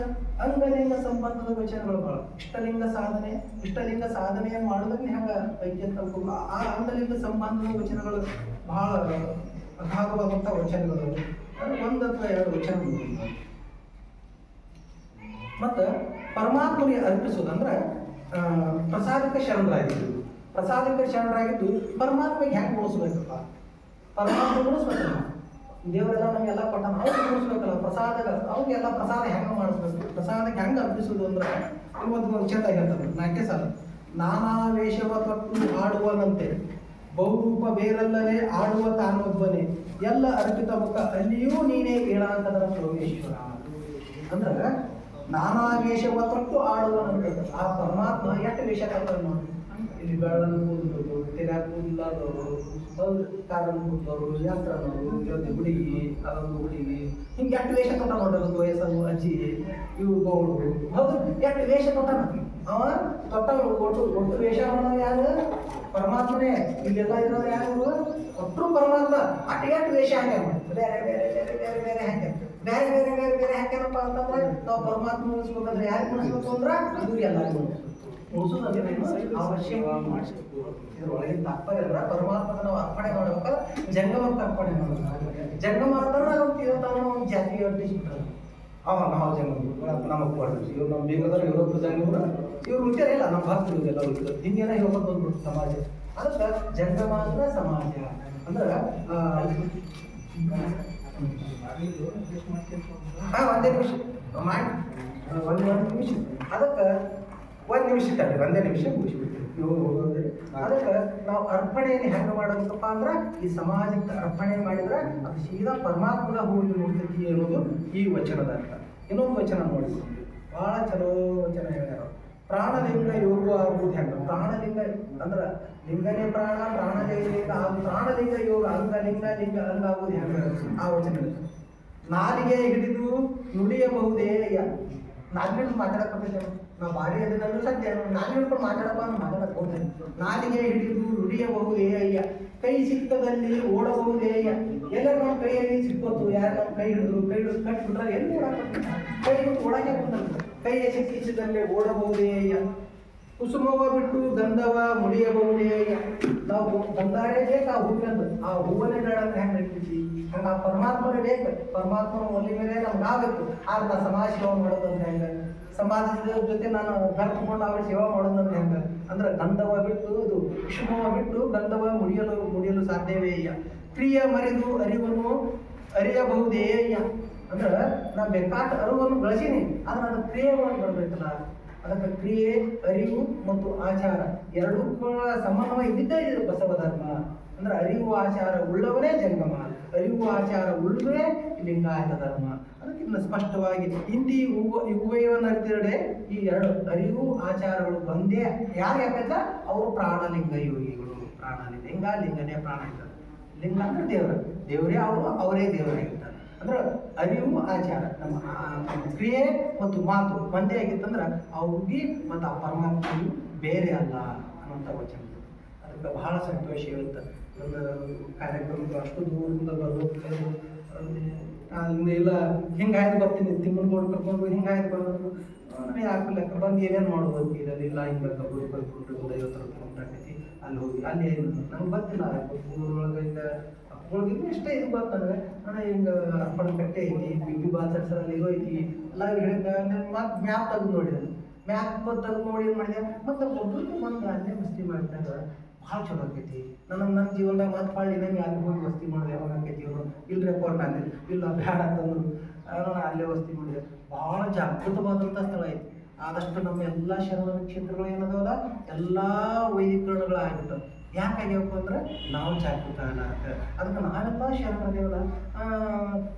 ಅಂಗಲಿಂಗ ಸಂಬಂಧದ ವಚನಗಳು ಭಾಳ. ಇಷ್ಟಲಿಂಗ ಸಾಧನೆ, ಇಷ್ಟಲಿಂಗ ಸಾಧನೆಯನ್ನು ಮಾಡೋದಕ್ಕೆ ಹೆಂಗೆ ವೈದ್ಯ ತಲುಪು ಆ ಅಂಗಲಿಂಗ ಸಂಬಂಧದ ವಚನಗಳು ಭಾಳ ಅಗಾಧವಾದಂಥ ವಚನಗಳು ಒಂದು ಅಥವಾ ಎರಡು ವಚನಗಳು. ಮತ್ತು ಪರಮಾತ್ಮನಿಗೆ ಅರ್ಪಿಸೋದಂದ್ರೆ ಪ್ರಸಾದಕ್ಕೆ ಶರಣರಾಗಿದ್ದು ಪ್ರಸಾದಕ್ಕೆ ಶರಣರಾಗಿದ್ದು ಪರಮಾತ್ಮಗೆ ಹೆಂಗೆ ಉಳಿಸ್ಬೇಕಪ್ಪ ಪರಮಾತ್ಮ ಉಳಿಸ್ಬೇಕಲ್ಲ ದೇವರೆಲ್ಲ ನಮಗೆಲ್ಲ ಕೊಟ್ಟ ಅವ್ರಿಗೆ ಉಳಿಸ್ಬೇಕಲ್ಲ ಪ್ರಸಾದ ಅವ್ರಿಗೆಲ್ಲ ಪ್ರಸಾದ ಹೆಂಗೆ ಮಾಡಿಸ್ಬೇಕು? ಪ್ರಸಾದಕ್ಕೆ ಹೆಂಗೆ ಅರ್ಪಿಸೋದು ಅಂದ್ರೆ, ಇವತ್ತು ಒಂದು ಚಂದ ಹೇಳ್ತಾರೆ ನಾಟ್ಯ ಸಾಲ. ನಾನಾ ವೇಷವ ತೊಟ್ಟು ಆಡುವನಂತೆ, ಬಹುರೂಪ ಬೇರಲ್ಲದೆ ಆಡುವ ತಾನೊಬ್ಬನೇ. ಎಲ್ಲ ಅರ್ಪಿತ ಮುಖ, ಅಲ್ಲಿಯೂ ನೀನೇ ಏಳಾಂಕದರ ಸೋಮೇಶ್ವರ ಅಂದ್ರೆ ನಾನಾ ವೇಷವ ತೊಟ್ಟು ಆಡುವನಂತೆ ಆ ಪರಮಾತ್ಮ ಎಷ್ಟು ವೇಷ ಕಲ್ಪನೆ ಇಲ್ಲಿ ಬೆಳ್ಳನ್ನು ಕೂದಲು ತೆರೆ ಕೂದಲಾದವರು ಕಾರನ್ನು ಕೂದಲವರು ಯಂತ್ರನವರು ಜೊತೆ ಹುಡುಗಿ ಅದೊಂದು ಹುಡುಗಿ. ಹಿಂಗೆ ಎಷ್ಟು ವೇಷ ಕೊಟ್ಟ ನೋಡ್ರಿ ಒಂದು ವಯಸ್ಸನ್ನು, ಅಜ್ಜಿ ಇವು ಗೌಡು ಹೌದು, ಎಷ್ಟು ವೇಷ ಕೊಟ್ಟ ಅವ ತೊಟ್ಟ ಕೊಟ್ಟು ಒಟ್ಟು ವೇಷ ಮಾಡೋದು ಯಾರು? ಪರಮಾತ್ಮನೇ. ಇಲ್ಲೆಲ್ಲ ಇರೋರು ಯಾರು? ಕೊಟ್ಟರು ಪರಮಾತ್ಮ. ಅಟ್ ಎಷ್ಟು ವೇಷ ಹಂಗೆ ಬೇರೆ ಬೇರೆ ಬೇರೆ ಬೇರೆ ಬೇರೆ ಹಂಗೆ ಬೇರೆ ಬೇರೆ ಬೇರೆ ಬೇರೆ ಹಾಕ್ಯಾರಪ್ಪ ಅಂತಂದ್ರೆ ನಾವು ಪರಮಾತ್ಮ ಉಳಿಸ್ಬೇಕಂದ್ರೆ ಯಾರು ಉಳಿಸ್ಬೇಕು ಅಂದ್ರೆ ಅದು ಎಲ್ಲರಿಗೂ. ಅವಶ್ಯವಾಗಿ ಮಾಡಿಸ್ಬೇಕು. ಇದ್ರೊಳಗೆ ತಾತ್ಪರ್ಯ ಅಂದ್ರೆ ಪರಮಾತ್ಮನ ನಾವು ಅರ್ಪಣೆ ಮಾಡ್ಬೇಕಾದ್ರೆ ಜಂಗಮಕ್ಕೆ ಅರ್ಪಣೆ ಮಾಡ್ಬೇಕು. ಜಂಗಮ ಅಂತಂದ್ರೆ ನಾವು ಒಂದು ಜಾತಿ ಅಡ್ಡಿಸ್ಬಿಟ್ರೆ ಅವ ನಾವು ಜಂಗಮ. ನಮಗೆ ಕೊಡ್ತೀವಿ ಇವ್ರು ನಮ್ಮ ಬೇಕಾದ್ರೆ ಇವರೊಬ್ಬರು ಜಂಗಮರು ಇವ್ರು ಮುಂಚೆ ಇಲ್ಲ. ನಮ್ಮ ಭಕ್ತರು ಇದೆಲ್ಲ ಉಳಿತಾರೆ ಹಿಂಗೇನ ಹೇಳ್ಕೊಂಡು ಬಂದ್ಬಿಟ್ಟು ಸಮಾಜ. ಅದಕ್ಕೆ ಜಂಗಮ ಅಂದ್ರೆ ಸಮಾಜ. ಅಂದ್ರೆ ಹಾಂ ಒಂದೇ ನಿಮಿಷ. ಮಾಡಿ. ಒಂದು ಒಂದು ನಿಮಿಷ. ಅದಕ್ಕೆ ಒಂದು ನಿಮಿಷ ತಡಿ ಒಂದೇ ನಿಮಿಷ ಮುಗಿಸ್ಬಿಡ್ತೀವಿ ಅದಕ್ಕೆ ನಾವು ಅರ್ಪಣೆಯನ್ನು ಹೆಂಗೆ ಮಾಡೋದಪ್ಪ ಅಂದ್ರೆ ಈ ಸಮಾಜಕ್ಕೆ ಅರ್ಪಣೆ ಮಾಡಿದ್ರೆ ಅದು ಸೀದಾ ಪರಮಾತ್ಮನ ಹೂವಿನ ನೋಡ್ತೈತಿ ಅನ್ನೋದು ಈ ವಚನದ ಅರ್ಥ. ಇನ್ನೊಂದು ವಚನ ನೋಡಿ ಭಾಳ ಚಲೋ ವಚನ ಹೇಳ್ಯಾರ ಪ್ರಾಣಲಿಂಗ ಯೋಗ ಆಗುವುದು ಹೆಂಗೆ? ಪ್ರಾಣಲಿಂಗ, ಅಂದ್ರೆ ಲಿಂಗನೇ ಪ್ರಾಣ ಪ್ರಾಣಲೇ ಲಿಂಗ, ಹಾಗೂ ಪ್ರಾಣಲಿಂಗ ಯೋಗ ಅಂಗಲಿಂಗ ಲಿಂಗ ಅಂಗ ಆಗುವುದು ಹೆಂಗೆ? ಆ ವಚನ ನಾಲಿಗೆ ಹಿಡಿದು ನುಡಿಯಬಹುದೇ ನಾಲ್ಕು ಹಿಡಿದು ಮಾತಾಡಕ್ಕೆ ನಾವು ಬಾಡಿ ಅದನ್ನಂದ್ರೆ ಸತ್ಯ. ನಾನು ಹಿಡ್ಕೊಂಡು ಮಾತಾಡಪ್ಪ ಮಾತಾಡಕ್ಕೆ ಹೋದೆ ನಾಲಿಗೆ ಹಿಡಿದು ನುಡಿಯಬಹುದೇ ಅಯ್ಯ? ಕೈ ಸಿಕ್ಕದಲ್ಲಿ ಓಡಬಹುದೇ ಅಯ್ಯ? ಎಲ್ಲರೂ ನಮ್ಮ ಕೈಯಲ್ಲಿ ಸಿಕ್ಕೋತು ಯಾರು ನಮ್ಮ ಕೈ ಹಿಡಿದ್ರು? ಕೈ ಹಿಡಿದು ಕಟ್ಬಿಟ್ರೆ ಎಲ್ಲಿ ಓಡಕ್ಕೆ ಕೈ ಹಿಡಿದು ಓಡಾಕೆ ಬಂದ್ರೆ ಕೈಯ ಸಿಕ್ಕಿಸಿದಲ್ಲಿ ಓಡಬಹುದೇ ಅಯ್ಯ? ಕುಸುಮವ ಬಿಟ್ಟು ಗಂಧವ ಮುಡಿಯಬಹುದೇ ಅಯ್ಯ? ನಾವು ಗಂಧಾರೇ ಬೇಕು ಆ ಹೂವಿನ ಆ ಹೂವನೇ ಬೇಡ ಅಂತ ಹೆಂಗೆ ಇರ್ತೀವಿ ಹಂಗೆ ಆ ಪರಮಾತ್ಮನೇ ಬೇಕು. ಪರಮಾತ್ಮನ ಒಲಿ ಮೇಲೆ ನಮ್ಗೆ ಆಗಬೇಕು ಆದ್ರೆ ನಾ ಸಮಾಜ ಸೇವೆ ಮಾಡೋದಂತ ಹೆಂಗೆ? ಸಮಾಜದ ಜೊತೆ ನಾನು ಕರ್ಕೊಂಡು ಅವ್ರ ಸೇವಾ ಮಾಡೋದಂತ ಹೆಂಗೆ? ಅಂದ್ರೆ ಗಂಧವ ಬಿಟ್ಟು ಇದು ಕುಸುಮವ ಬಿಟ್ಟು ಗಂಧವ ಮುಡಿಯಲು ಮುಡಿಯಲು ಸಾಧ್ಯವೇ ಅಯ್ಯ? ಕ್ರಿಯೆ ಮರೆದು ಅರಿವನ್ನು ಅರಿಯಬಹುದೇ ಅಯ್ಯ? ಅಂದ್ರೆ ನಾ ಬೇಕಾದ ಅರಿವನ್ನು ಗಳಿಸೀನಿ, ಆದ್ರೆ ಅದು ಕ್ರಿಯೆಗಳನ್ನು ಬರಬೇಕಲ್ಲ. ಅದಕ್ಕೆ ಕ್ರಿಯೆ, ಅರಿವು ಮತ್ತು ಆಚಾರ ಎರಡೂ ಸಮನ್ವಯ ಇದ್ದಿದ್ದೇ ಇದು ಬಸವ ಧರ್ಮ. ಅಂದ್ರೆ ಅರಿವು, ಆಚಾರ ಉಳ್ಳವನೇ ಜಂಗಮ ಅರಿವು, ಆಚಾರ ಉಳ್ಳವೇ ಲಿಂಗಾಯತ ಧರ್ಮ. ಅದಕ್ಕೆ ಇನ್ನ ಸ್ಪಷ್ಟವಾಗಿ ಹಿಂದಿ, ಉವ ಉಭಯವನ್ನು ಅರಿತಿರಡೆ ಈ ಎರಡು ಅರಿವು, ಆಚಾರಗಳು ಬಂದೇ ಯಾರು ಯಾಕಂದ್ರೆ ಅವರು ಪ್ರಾಣಲಿಂಗ ಯೋಗಿಗಳು, ಪ್ರಾಣಲಿಂಗ ಲಿಂಗ ಲಿಂಗನೇ ಪ್ರಾಣ ಇದ್ದಾರೆ ಲಿಂಗ ಅಂದ್ರೆ ದೇವರ. ದೇವರೇ ಅವರು, ಅವರೇ ದೇವರಾಗಿರ್ತಾರೆ ಅಂದ್ರೆ ಅರಿವು ಆಚಾರ. ನಮ್ಮ ಕ್ರಿಯೆ ಮತ್ತು ಮಾತು ಒಂದೇ ಆಗಿತ್ತಂದ್ರೆ ಅವ್ರಿಗೆ ಮತ್ತು ಆ ಪರಮಾತ್ಮನು ಬೇರೆ ಅಲ್ಲ ಅನ್ನೋಂಥ ವಚನ. ಅದಕ್ಕೆ ಬಹಳ ಸಂತೋಷ ಇರುತ್ತೆ. ನನ್ನ ಕಾರ್ಯಕ್ರಮಕ್ಕೆ ಅಷ್ಟು ದೂರದಿಂದ ಬರೋದು ಇಲ್ಲ ಹಿಂಗಾಯ್ತು ಬರ್ತೀನಿ ತಿಮ್ಮನಗೋಡು ಕರ್ಕೊಂಡು ಹಿಂಗಾಯ್ತು ಬರೋದು. ಯಾಕೆ ಲೆಕ್ಕ ಬಂದು ಏನೇನು ಮಾಡೋದು ಇಲ್ಲ, ಹಿಂಗೆ ಕಬ್ಬು ಕರ್ಕೊಂಡು ಒಂದು ಐವತ್ತು ರೂಪಾಯಿ ಅಲ್ಲಿ ಹೋಗಿ, ಅಲ್ಲಿ ನಂಗೆ ಗೊತ್ತಿಲ್ಲ. ಊರೊಳಗಿಂದ ಇನ್ನೂ ಇಷ್ಟ ಇದು ಬಂತಂದ್ರೆ ಅಣ್ಣ, ಹಿಂಗೆ ಅಪ್ಪನ ಕಟ್ಟೆ ಐತಿ ಬಿ ಬಾಸ್ ಬಾತ್ ಸರ್ ಅಲ್ಲಿ ಇದು ಐತಿ ಎಲ್ಲ ಹೇಳಿದ ಮತ್ತೆ ಮ್ಯಾಪ್ ತೆಗೆದು ನೋಡಿದೆ. ಮ್ಯಾಪ್ ತೆಗೆದು ನೋಡಿ ಏನು ಮಾಡಿದೆ? ಮತ್ತೆ ಒಬ್ಬರಿಗೆ ಒಂದು ಅಲ್ಲೇ ಮಸ್ತಿ ಮಾಡಿದಾಗ ಭಾಳ ಚಲೋ ಆಕೈತಿ. ನನ್ನ ನನ್ನ ಜೀವನದಾಗ ಮತ್ತೆ ಪಾಳಿ ನಂಗೆ ಅಲ್ಲಿ ಹೋಗಿ ವಸ್ತಿ ಮಾಡಿದೆ ಯಾವಾಗ ಆಕೈತಿ ಅವರು ಇಲ್ರಿ ಅಪ್ಪ ನಾನು ಇಲ್ಲ ಬೇಡ ಅಂತಂದ್ರು. ಅಲ್ಲೇ ವಸ್ತಿ ಮಾಡಿದೆ. ಭಾಳ ಜಾಗೃತವಾದಂಥ ಸ್ಥಳ ಐತಿ. ಆದಷ್ಟು ನಮ್ಮ ಎಲ್ಲ ಶರಣ ಕ್ಷೇತ್ರಗಳು ಏನದವಲ್ಲ? ಎಲ್ಲ ವೈದಿಕರಣಗಳು ಆಗ್ಬಿಟ್ಟು ಯಾಕಾಗ್ಯಾವಪ್ಪ ಅಂದ್ರೆ ನಾವು ಜಾಗೃತ ಅನ್ನಕ ಅದಕ್ಕೆ ನಾವೆಲ್ಲ ಶರಣರದೇವಲ್ಲ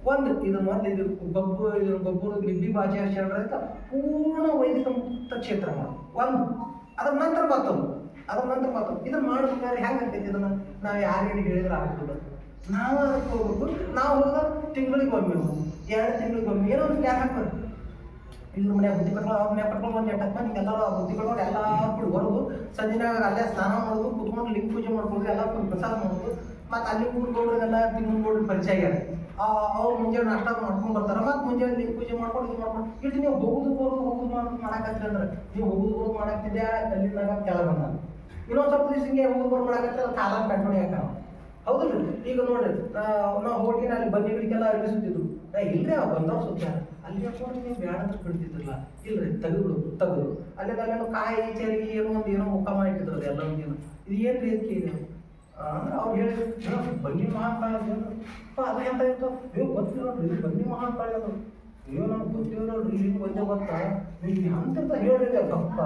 ಒಂದು ಇದು ಮೊದಲು ಇದು ಬಬ್ಬು, ಇದು ಬಬ್ಬರು ಬಿಬ್ಬಿ ಬಾಜಿ ಶರಣರ ಅಂತ ಪೂರ್ಣ ವೈದಿಕ ಮುಕ್ತ ಕ್ಷೇತ್ರ ಮಾಡೋದು ಒಂದು. ಅದ್ರ ನಂತರ ಮತ್ತೊಂದು. ಅದ್ರ ನಂತರ ಮತ್ತೊಂದು. ಇದನ್ನ ಮಾಡ್ಬೇಕಾದ್ರೆ ಹೆಂಗೆ ಆಗ್ತೈತಿ ಇದನ್ನ? ನಾವು ಯಾರಿಗೆ ಹೇಳಿದ್ರೆ ಆಗ್ಬಿಡೋದು ನಾವು ಅದಕ್ಕೆ ಹೋಗ್ಬೇಕು. ನಾವು ಹೋದ ತಿಂಗಳಿಗೆ ಒಮ್ಮೆ ಹೋಗ್ಬೇಕು. ಎರಡು ತಿಂಗಳಿಗೆ ಒಮ್ಮೆ ಏನೋ ಒಂದು ಪ್ಲ್ಯಾನ್ ಹಾಕ್ಬೇಕು. ಇವ್ರ ಮನೆ ಬುದ್ಧಿ ಕಟ್ಕೊಂಡು ಅವ್ರ ಮನೆ ಕಟ್ಕೊಂಡು ಒಂದು ಎಂಟು ಮಂದಿ ಎಲ್ಲರೂ ಆ ಬುದ್ಧಿ ಕಟ್ಕೊಂಡು ಎಲ್ಲರೂ ಕೂಡ ಬರೋದು ಸಂಜೆನಾಗ ಅಲ್ಲೇ ಸ್ನಾನ ಮಾಡೋದು, ಕುತ್ಕೊಂಡು ಲಿಂಗ ಪೂಜೆ ಮಾಡ್ಕೊಂಡು ಎಲ್ಲ ಪ್ರಸಾದ ಮಾಡೋದು. ಮತ್ತು ಅಲ್ಲಿ ಊರ್ಗೌಡ್ರಿಗೆಲ್ಲ ತಿಮ್ಮನಗೌಡ್ರ ಪರಿಚಯ ಆಗ್ಯಾರ. ಅವ್ರು ಮುಂಜಾನೆ ನಾಷ್ಟ ಮಾಡ್ಕೊಂಡು ಬರ್ತಾರೆ. ಮತ್ತು ಮುಂಜಾನೆ ಲಿಂಗ ಪೂಜೆ ಮಾಡ್ಕೊಂಡು ಇದು ಮಾಡ್ಕೊಂಡು ಇಟ್ಟು ನೀವು ಹೋಗುದು ಬರೋದು ಹೋಗುದು ಮಾಡೋದು ಅಂದ್ರೆ, ನೀವು ಹೋಗುದು ಬರೋದು ಅಲ್ಲಿ ಅಲ್ಲಿಂದಾಗ ಕೆಳ ಬಂದ ಇನ್ನೊಂದು ಸ್ವಲ್ಪ ದಿವಸ ಹಿಂಗೆ ಹೋಗುದು ಬರೋದು ಮಾಡಾಕತ್ತಾರೆ ಅದು ಕಾಲ ಕಂಟ್ರೋಲ್ ಯಾಕ ಹೌದಲ್ರಿ ಈಗ ನೋಡ್ರಿ ನಾವು ಹೋಗಿ ಅಲ್ಲಿ ಬನ್ನಿಗಳಿಗೆಲ್ಲ ಅರ್ವಿ ಸುತ್ತಿದ್ರು ಏ, ಇಲ್ರಿ, ಅವ್ ಬಂದವ್ರು ಸುತ್ತಾರ. ಅಲ್ಲಿ ಹಾಕೊಂಡು ನೀವು ಬ್ಯಾಡ ಅಂತ ಬಿಡ್ತಿದ್ರಲ್ಲ. ಇಲ್ರಿ ತೆಗೆದು ತೆಗೆದು ಅಲ್ಲೆಲ್ಲ ಅಲ್ಲೇನೋ ಕಾಯಿ ಚರಿಗೆ ಏನೋ ಒಂದು, ಏನೋ ಮುಖ ಮಾಡಿಟ್ಟಿದ್ರು ಎಲ್ಲ ಇದು ಏನು ರೀ ಅದಕ್ಕೆ ಅಂದ್ರೆ ಅವ್ರು ಹೇಳಿದ್ರು "ಏನೋ ಬನ್ನಿ ಮಹಾಕಾಳ ಅಪ್ಪ, ಅದು ಎಂತ ಇತ್ತು? ನೀವು ನೋಡ್ರಿ ಇದು ಬನ್ನಿ ಮಹಾಕಾಳ ಅದು. ಅಯ್ಯೋ ನಮ್ಗೆ ಗೊತ್ತಿರೋದು ನೋಡ್ರಿ ಇಲ್ಲಿ ಒಂದೇ ಗೊತ್ತಾ? ನಿಮ್ಗೆ ಅಂತ ಹೇಳ್ರಿ ಅಪ್ಪ.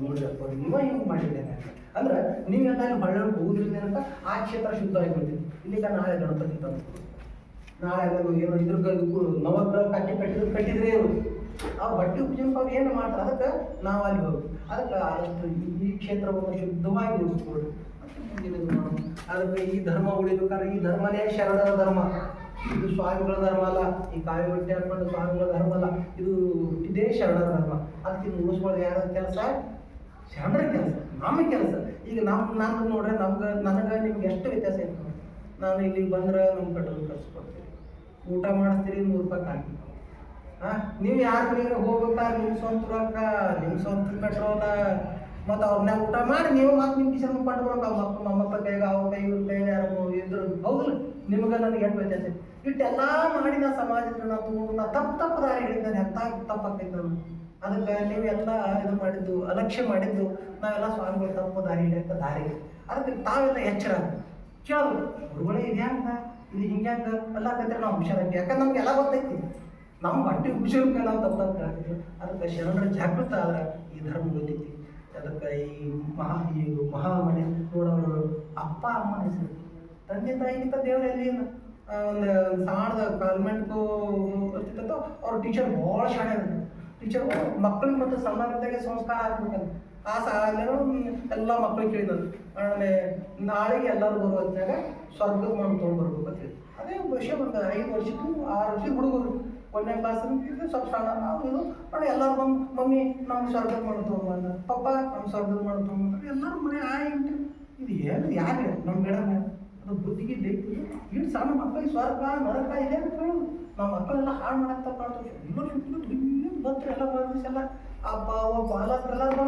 ನೋಡ್ರಪ್ಪ ನೀವ ಹಿಂಗೆ ಮಾಡಿದ್ದೇನೆ ಅಂದ್ರೆ ನೀವೆಲ್ಲ ಹೊಳ್ಳೆ ಹೋಗುದ್ರಿಂದ ಆ ಕ್ಷೇತ್ರ ಶುದ್ಧ ಆಗಿಬಿಡ್ತೀವಿ ಇಲ್ಲಿಗ ನಾಳೆ ಗಣಪತಿ ತಂದು ನಾಳೆ ಅದನ್ನು ಏನೋ ಇದ್ರ ನವಗ್ರಹ ಕಟ್ಟಿ ಕಟ್ಟಿದ್ರು ಕಟ್ಟಿದ್ರೆ ಇವರು. ಆ ಬಟ್ಟೆ ಉಪಯೋಗ ಏನು ಮಾಡ್ತಾರೆ? ಅದಕ್ಕೆ ನಾವು ಅಲ್ಲಿ ಹೋಗಿ. ಅದಕ್ಕೆ ಆದಷ್ಟು ಈ- ಕ್ಷೇತ್ರವನ್ನು ಶುದ್ಧವಾಗಿ ಮಾಡೋಣ ಅದಕ್ಕೆ ಈ ಧರ್ಮ ಉಳಿಬೇಕಾದ್ರೆ ಈ ಧರ್ಮನೇ ಶರಣರ ಧರ್ಮ. ಇದು ಸ್ವಾಮಿಗಳ ಧರ್ಮ ಅಲ್ಲ, ಈ ಕಾಯಿ ಬಟ್ಟೆ ಹಾಕೊಂಡು ಸ್ವಾಮಿಗಳ ಧರ್ಮ ಅಲ್ಲ. ಇದು ಇದೇ ಶರಣರ ಧರ್ಮ. ಅದಕ್ಕೆ ಉಳಿಸ್ಕೊಳ್ಳೋದು ಯಾರ ಕೆಲಸ? ಶರಣರ ಕೆಲಸ, ನಮ್ಮ ಕೆಲಸ. ಈಗ ನಮ್ಮ ನಾನು ನೋಡ್ರೆ ನಮ್ಗೆ ನನಗೆ ನಿಮ್ಗೆ ಎಷ್ಟು ವ್ಯತ್ಯಾಸ ಇರ್ತದೆ? ನಾನು ಇಲ್ಲಿಗೆ ಬಂದ್ರೆ ನಮ್ಮ ಪೆಟ್ರೋಲ್ ಕಳ್ಸ್ಕೊಡ್ತೀರಿ ಊಟ ಮಾಡಿಸ್ತೀರಿ ನೂರು ರೂಪಾಯಿ ಕಾಕಿ ಹಾಂ, ನೀವು ಯಾರ ಮನೆಗೆ ಹೋಗ್ಬೇಕಾದ್ರೆ ನಿಮ್ಮ ಸ್ವಂತ ರೊಕ್ಕ ನಿಮ್ಮ ಸ್ವಂತ ಪೆಟ್ರೋಲ ಮತ್ತು ಅವ್ರನ್ನ ಊಟ ಮಾಡಿ ನೀವು ಮತ್ತೆ ನಿಮ್ಮ ಕಿಶನ್ ಪಟ್ಟು ಅವ್ರ ಮಕ್ಕಳು ಮೊಮ್ಮಕ್ಕಳ ಕೈಗೆ ಅವ್ರ ಕೈ ಇವ್ರ ಕೈ ಯಾರು ಇದ್ರು. ಹೌದು ನಿಮ್ಗೆ ನನಗೆ ಎಷ್ಟು ವ್ಯತ್ಯಾಸ ಇಟ್ಟೆಲ್ಲ ಮಾಡಿ ನಾ ಸಮಾಜದ ನಾ ತಗೊಂಡು ನಾ ತಪ್ಪು ತಪ್ಪು ದಾರಿ ಹಿಡಿತಾನೆ ಎಂತ ತಪ್ಪಾಗ್ತೈತೆ ನಾನು ಅದಕ್ಕೆ ನೀವೆಲ್ಲ ಇದು ಮಾಡಿದ್ದು, ಅಲಕ್ಷ್ಯ ಮಾಡಿದ್ದು, ನಾವೆಲ್ಲ ಸ್ವಾಮಿಗಳು ತಪ್ಪು ದಾರಿ ಹಿಡಿಯಕ್ಕೆ ದಾರಿ ಅದಕ್ಕೆ ತಾವೆಲ್ಲ ಎಚ್ಚರ ಕೇಳು ಗುರುಗಳೇ ಇದ್ಯಾಂತ ಇದು ಹಿಂಗ್ಯಾಂಗ ಅಲ್ಲಾಕಂದ್ರೆ ನಾವು ಹುಷಾರಾಗಿ ಯಾಕಂದ್ರೆ ನಮ್ಗೆ ಎಲ್ಲ ಗೊತ್ತೈತಿ. ನಮ್ಮ ಹೊಟ್ಟೆ ಹುಷಾರಕ್ಕೆ ನಾವು ತಪ್ಪಾಗ್ತದೆ ಅದಕ್ಕೆ ಶರಣರ ಜಾಗೃತ ಆದ್ರೆ ಈ ಧರ್ಮ ಗೊತ್ತೈತಿ. ಅದಕ್ಕೆ ಈ ಮಹಾ ಈ ಮಹಾಮನೆ ನೋಡೋರು ಅಪ್ಪ ಅಮ್ಮನ ಹೆಸರು. ತಂದೆ ತಾಯಿಗಿಂತ ದೇವ್ರ ಎಲ್ಲಿ ಇಲ್ಲ. ಆ, ಒಂದು ಸಣ್ಣದ ಕಾನ್ವೆಂಟ್ಗೂ ಬರ್ತಿತ್ತು ಅವ್ರ ಟೀಚರ್ ಭಾಳ ಶಾಣೆ ಟೀಚರ್ ಮಕ್ಕಳು ಮತ್ತು ಸಮಾನತೆಗೆ ಸಂಸ್ಕಾರ ಆಗ್ಬೇಕಂತ. ಆ ಸಾಲ ಎಲ್ಲ ಮಕ್ಕಳಿಗೆ ಕೇಳಿದ್ರು. ಆಮೇಲೆ ನಾಳೆಗೆ ಎಲ್ಲರೂ ಬರುವ ಹೊತ್ನ್ಯಾಗ ಸ್ವರ್ಗದ ಮಣ್ಣು ತೊಗೊಂಡ್ಬರ್ಬೇಕು ಅಂತ ಹೇಳಿ. ಅದೇ ವಿಷಯ ಒಂದು ಐದು ವರ್ಷಕ್ಕೆ ಆರು ವರ್ಷಕ್ಕೆ ಹುಡುಗರು ಒಂದನೇ ಕ್ಲಾಸ್ ಸ್ವಲ್ಪ ಸಣ್ಣ ಇದು ನೋಡಿ ಎಲ್ಲರೂ ಬಂದು, ಮಮ್ಮಿ ನಮ್ಮ ಸ್ವರ್ಗದ ಮಣ್ಣು ತೊಗೊಂಬಂದ ಪಪ್ಪ ನಮ್ಮ ಸ್ವರ್ಗದ ಮಣ್ಣು ತೊಗೊಂಬಂದ ಎಲ್ಲರೂ ಮನೆ, ಆ ಇಂಟು ಇದು ಏನು, ಯಾರು ನಮ್ಮ ಮೇಡಮ್ ಅದು ಬುದ್ಧಿಗೆ ಬೇಕು ಇಟ್ಟು ಸಣ್ಣ ಮಕ್ಕಳಿಗೆ ಸ್ವರ್ಗ, ನರಕ ಇದೆ ಅಂತ ಹೇಳೋದು ನಮ್ಮ ಮಕ್ಕಳೆಲ್ಲ ಹಾಳು ಮಾಡಕ್ಕೆ ಕಾಣ್ತದೆ ಎಲ್ಲ ಸುತ್ತಲೂ ಬಂತು ಎಲ್ಲ ಅಪ್ಪ ಒಬ್ಬ ಎಲ್ಲರೂ ಎಲ್ಲರೂ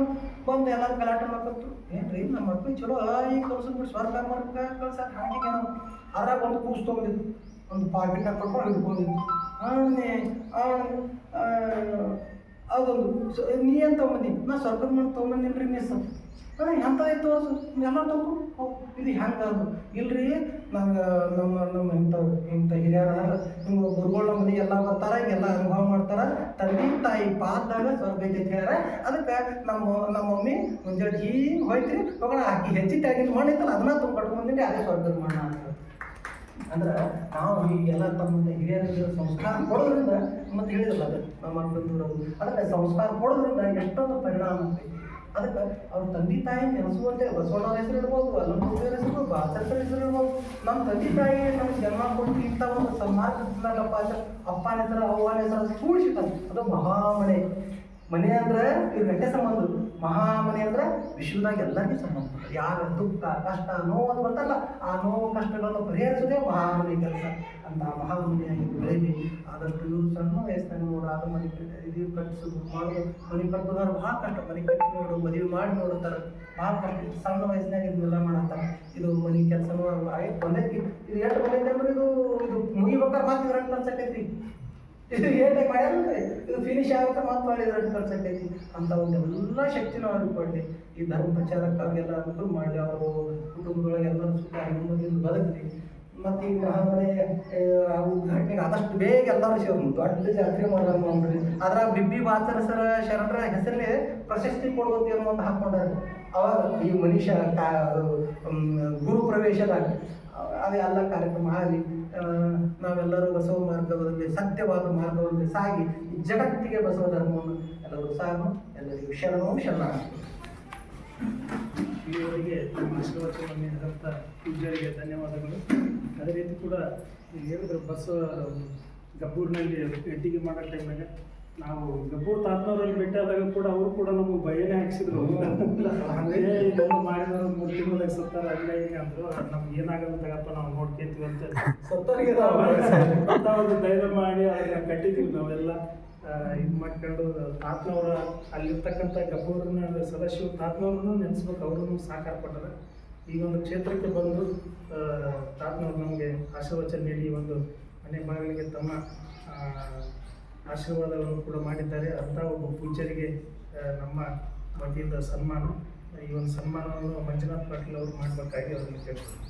ಬಂದು ಎಲ್ಲಾರು ಗಲಾಟೆ ಮಾಡ್ಕೊತು ಏನ್ರಿ, ನಮ್ಮ ಮಕ್ಳು ಚಲೋ ಈ ಬಿಡಿ ಸ್ವರ್ಗ ಮಾಡ್ಕ ಕಳ್ಸಕ್ಕೆ ಹಾಗೆ ನಾವು? ಅದ್ರಾಗ ಒಂದು ಕೂಸ್ ತೊಗೊಂಡಿದ್ದು, ಒಂದು ಪಾಕೆಟ್ ಹಾಕೊಂಡು ಹಿಡ್ಕೊಂಡಿದ್ದು ಆಮೇಲೆ ಅದೊಂದು ನೀ ಏನು ತೊಗೊಂಬಂದಿ? ನಾ ಸ್ವರ್ಗದ ಮಾಡಿ ತೊಗೊಂಬಂದಿಲ್ರಿ ಮಿಸ್ ಅಣ್ಣ ಎಂಥದ್ದು ತೋರಿಸು ಎಲ್ಲ ತಗೊಂಡು ಇದು ಹೆಂಗೆ ಅದು? ಇಲ್ರಿ, ನಂಗೆ ನಮ್ಮ ನಮ್ಮ ಇಂಥ ಇಂಥ ಹಿರಿಯರ ಗುರುಗಳು ಗುರುಗಳ ಮನೆಗೆ ಎಲ್ಲ ಬರ್ತಾರೆ, ಹಿಂಗೆಲ್ಲ ಅನುಭವ ಮಾಡ್ತಾರ. ತಂದೆ, ತಾಯಿ ಪಾದಾಗ ಸ್ವರ್ಗ ಹೇಳ ಅದಕ್ಕೆ ನಮ್ಮ ನಮ್ಮ ಮಮ್ಮಿ ಮುಂಜಾನೆ ಹೀ ಹೋಯ್ತು ರೀ ಹೋಗೋಣ, ಆಕಿ ಹೆಚ್ಚಿ ತೆಗಿನ ಮಾಡಿತ್ತಲ್ಲ ಅದನ್ನ ತುಂಬ ಅದೇ ಸ್ವರ್ಗದ ಮಣ್ಣ ಅಂತ. ಅಂದ್ರೆ ನಾವು ಎಲ್ಲ ತಮ್ಮ ಹಿರಿಯರಿಗೆ ಸಂಸ್ಕಾರ ಕೊಡೋದ್ರಿಂದ, ಮತ್ತೆ ಹೇಳಿದಲ್ಲ ಅದು, ನಮ್ಮ ಮಕ್ಕಳು ಅದಕ್ಕೆ ಸಂಸ್ಕಾರ ಕೊಡೋದ್ರಿಂದ ಎಷ್ಟೊಂದು ಪರಿಣಾಮ ಆಗ್ತೈತಿ. ಅದಕ್ಕೆ ಅವ್ರ ತಂದೆ ತಾಯಿ ನೆನೆಸುವಂತೆ ಬಸವಣ್ಣವ್ರ ಹೆಸರು ಇರ್ಬೋದು, ಅಲ್ಲೊಂದು ಹೆಸರು ಬಾಸರ ಹೆಸರು ಇರ್ಬೋದು. ನಮ್ಮ ತಂದೆ ತಾಯಿ ನಮ್ಗೆ ಜನ್ಮ ಕೊಟ್ಟು ಇಂಥ ಒಂದು ಸನ್ಮಾನಪ್ಪ ಅಪ್ಪನ ಹೆಸರು, ಅವ್ವನ ಹೆಸರು ಕೂಡಿಸಿರ್ತಾನೆ ಅದು. ಮಹಾಮನೆ. ಮನೆ ಅಂದ್ರೆ ಇವ್ರ ಗಂಟೆ ಸಂಬಂಧ. ಮಹಾಮನೆ ಅಂದ್ರೆ ವಿಶ್ವದಾಗ ಎಲ್ಲರಿಗೂ ಸಂಬಂಧ. ಯಾರ ದುಃಖ, ಕಷ್ಟ, ನೋವು ಅಂತ ಬರ್ತಲ್ಲ, ಆ ನೋವು, ಕಷ್ಟಗಳನ್ನು ಪರಿಹರಿಸೋದೇ ಮಹಾಮನೆ ಕೆಲಸ. ಅಂತ ಮಹಾಮನೆಯಾಗಿ ಬೆಳೀಲಿ ಆದಷ್ಟು ಇವರು ಸಣ್ಣ ವಯಸ್ಸಿನಾಗ ನೋಡು ಅದು ಮನೆ ಇದು ಕಟ್ಟಿಸೋದು ಮಾಡೋದು ಮನೆ ಕಟ್ಟೋದಾದ್ರೆ ಭಾಳ ಕಷ್ಟ, ಮನೆ ಕಟ್ಟಿ ನೋಡು, ಮದುವೆ ಮಾಡಿ ನೋಡುತ್ತಾರೆ. ಭಾಳ ಕಷ್ಟ. ಸಣ್ಣ ವಯಸ್ಸಿನಾಗ ಇದನ್ನೆಲ್ಲ ಮಾಡತ್ತಾರೆ. ಇದು ಮನೆ ಕೆಲಸನೂ ಆಯ್ತು ಬಂದೈತಿ ಇದು ಎಷ್ಟು ಬಂದೈತೆ ಅಂದ್ರೆ ಇದು ಇದು ಮುಗಿಬೇಕಾದ್ರೆ ಮಾತು ಇದ್ರಾಗ ಖರ್ಚಾಕೈತಿ ಇದು ಏನೇ ಮಾಡ್ಯಾರ ಇದು ಫಿನಿಶ್ ಆಗುತ್ತೆ ಮಾತು ಮಾಡಿ ಖರ್ಚು ಆಗ್ತೈತಿ ಅಂತ ಒಂದು ಎಲ್ಲ ಅವ್ರಿಗೆ ಕೊಡಲಿ ಈ ಧರ್ಮ ಪ್ರಚಾರಕ್ಕಾಗಿ ಎಲ್ಲ ಅನುಕೂಲ ಮಾಡಲಿ. ಅವರು ಕುಟುಂಬದೊಳಗೆ ಎಲ್ಲರೂ ಸುಖ ನೆಮ್ಮದಿಯಿಂದ ಬದುಕಲಿ. ಮತ್ತು ಈ ಮಹಾಮನೆ ಉದ್ಘಾಟನೆಗೆ ಆದಷ್ಟು ಬೇಗ ಎಲ್ಲರೂ ಸೇರಿ ದೊಡ್ಡ ಜಾತ್ರೆ ಮಾಡೋಣ ನೋಡ್ರಿ ಅದ್ರಾಗ ಬಿಬ್ಬಿ ಬಾಚರ ಸರ ಶರಣರ ಹೆಸರಲ್ಲೇ ಪ್ರಶಸ್ತಿ ಕೊಡುವಂತ ಏನೋ ಒಂದು ಅವಾಗ ಈ ಮನುಷ್ಯ ಗುರು ಪ್ರವೇಶದಾಗ ಅದೆಲ್ಲ ಕಾರ್ಯಕ್ರಮ ಆಗಲಿ ನಾವೆಲ್ಲರೂ ಬಸವ ಮಾರ್ಗದಲ್ಲಿ, ಸತ್ಯವಾದ ಮಾರ್ಗದಲ್ಲಿ ಸಾಗಿ ಜಗತ್ತಿಗೆ ಬಸವ ಧರ್ಮವನ್ನು ಎಲ್ಲರೂ ಸಾಗು, ಎಲ್ಲರಿಗೂ ಶರಣು ಇಲ್ಲಿವರೆಗೆ ನಮ್ಮ ಆಶೀರ್ವಚನ ನೀಡಿದಂಥ ಪೂಜ್ಯರಿಗೆ ಧನ್ಯವಾದಗಳು. ಅದೇ ರೀತಿ ಕೂಡ ಹೇಳಿದ್ರು ಬಸ್ ಗಬ್ಬೂರಿನಲ್ಲಿ ಎಟ್ಟಿಗೆ ಮಾಡೋ ಟೈಮಲ್ಲಿ ನಾವು ಗಬ್ಬೂರ್ ತಾತ್ನವರಲ್ಲಿ ಭೇಟಿಯಾದಾಗ ಕೂಡ ಅವರು ಕೂಡ ನಮಗೆ ಭಯನೇ ಹಾಕ್ಸಿದ್ರು. <laughs> ಹಂಗೆ ಇದೆಲ್ಲ ಮಾಡಿದ್ರು ಮೂರು ತಿಂಗಳ ಸತ್ತಾರ ಹಂಗೆ ಹಿಂಗೆ ಅಂದ್ರು. ನಮ್ಗೆ ಏನಾಗಲ್ಲ ತಗಪ್ಪ ನಾವು ನೋಡ್ಕೊಂತೀವಿ ಅಂತ. ಸತ್ತವರಿಗೆ ಅಂತ ಒಂದು ಧೈರ್ಯ ಮಾಡಿ ಅದನ್ನ ಕಟ್ಟಿದ್ದೀವಿ ನಾವೆಲ್ಲ. ಇದು ಮಾಡ್ಕೊಂಡು ತಾತ್ನವರ ಅಲ್ಲಿರ್ತಕ್ಕಂಥ ಗಬ್ಬೂರಿನ ಸದಾಶಿವ ತಾತ್ನವ್ರನ್ನು ನೆನೆಸ್ಬೇಕು, ಅವ್ರನ್ನು ಸಾಕಾರ ಕೊಟ್ಟರೆ. ಈ ಒಂದು ಕ್ಷೇತ್ರಕ್ಕೆ ಬಂದು ತಾತ್ನವ್ರು ನಮಗೆ ಆಶೀರ್ವಚನ ನೀಡಿ ಒಂದು ಮನೆ ಬಾಗಿಲಿಗೆ ತಮ್ಮ ಆಶೀರ್ವಾದವನ್ನು ಕೂಡ ಮಾಡಿದ್ದಾರೆ. ಅಂಥ ಒಬ್ಬ ಪೂಜ್ಯರಿಗೆ ನಮ್ಮ ವತಿಯಿಂದ ಸನ್ಮಾನ. ಈ ಒಂದು ಸನ್ಮಾನವನ್ನು ಮಂಜುನಾಥ್ ಪಾಟೀಲ್ ಅವರು ಮಾಡಬೇಕಾಗಿ ಅವರಲ್ಲಿ ಕೇಳ್ತೀನಿ.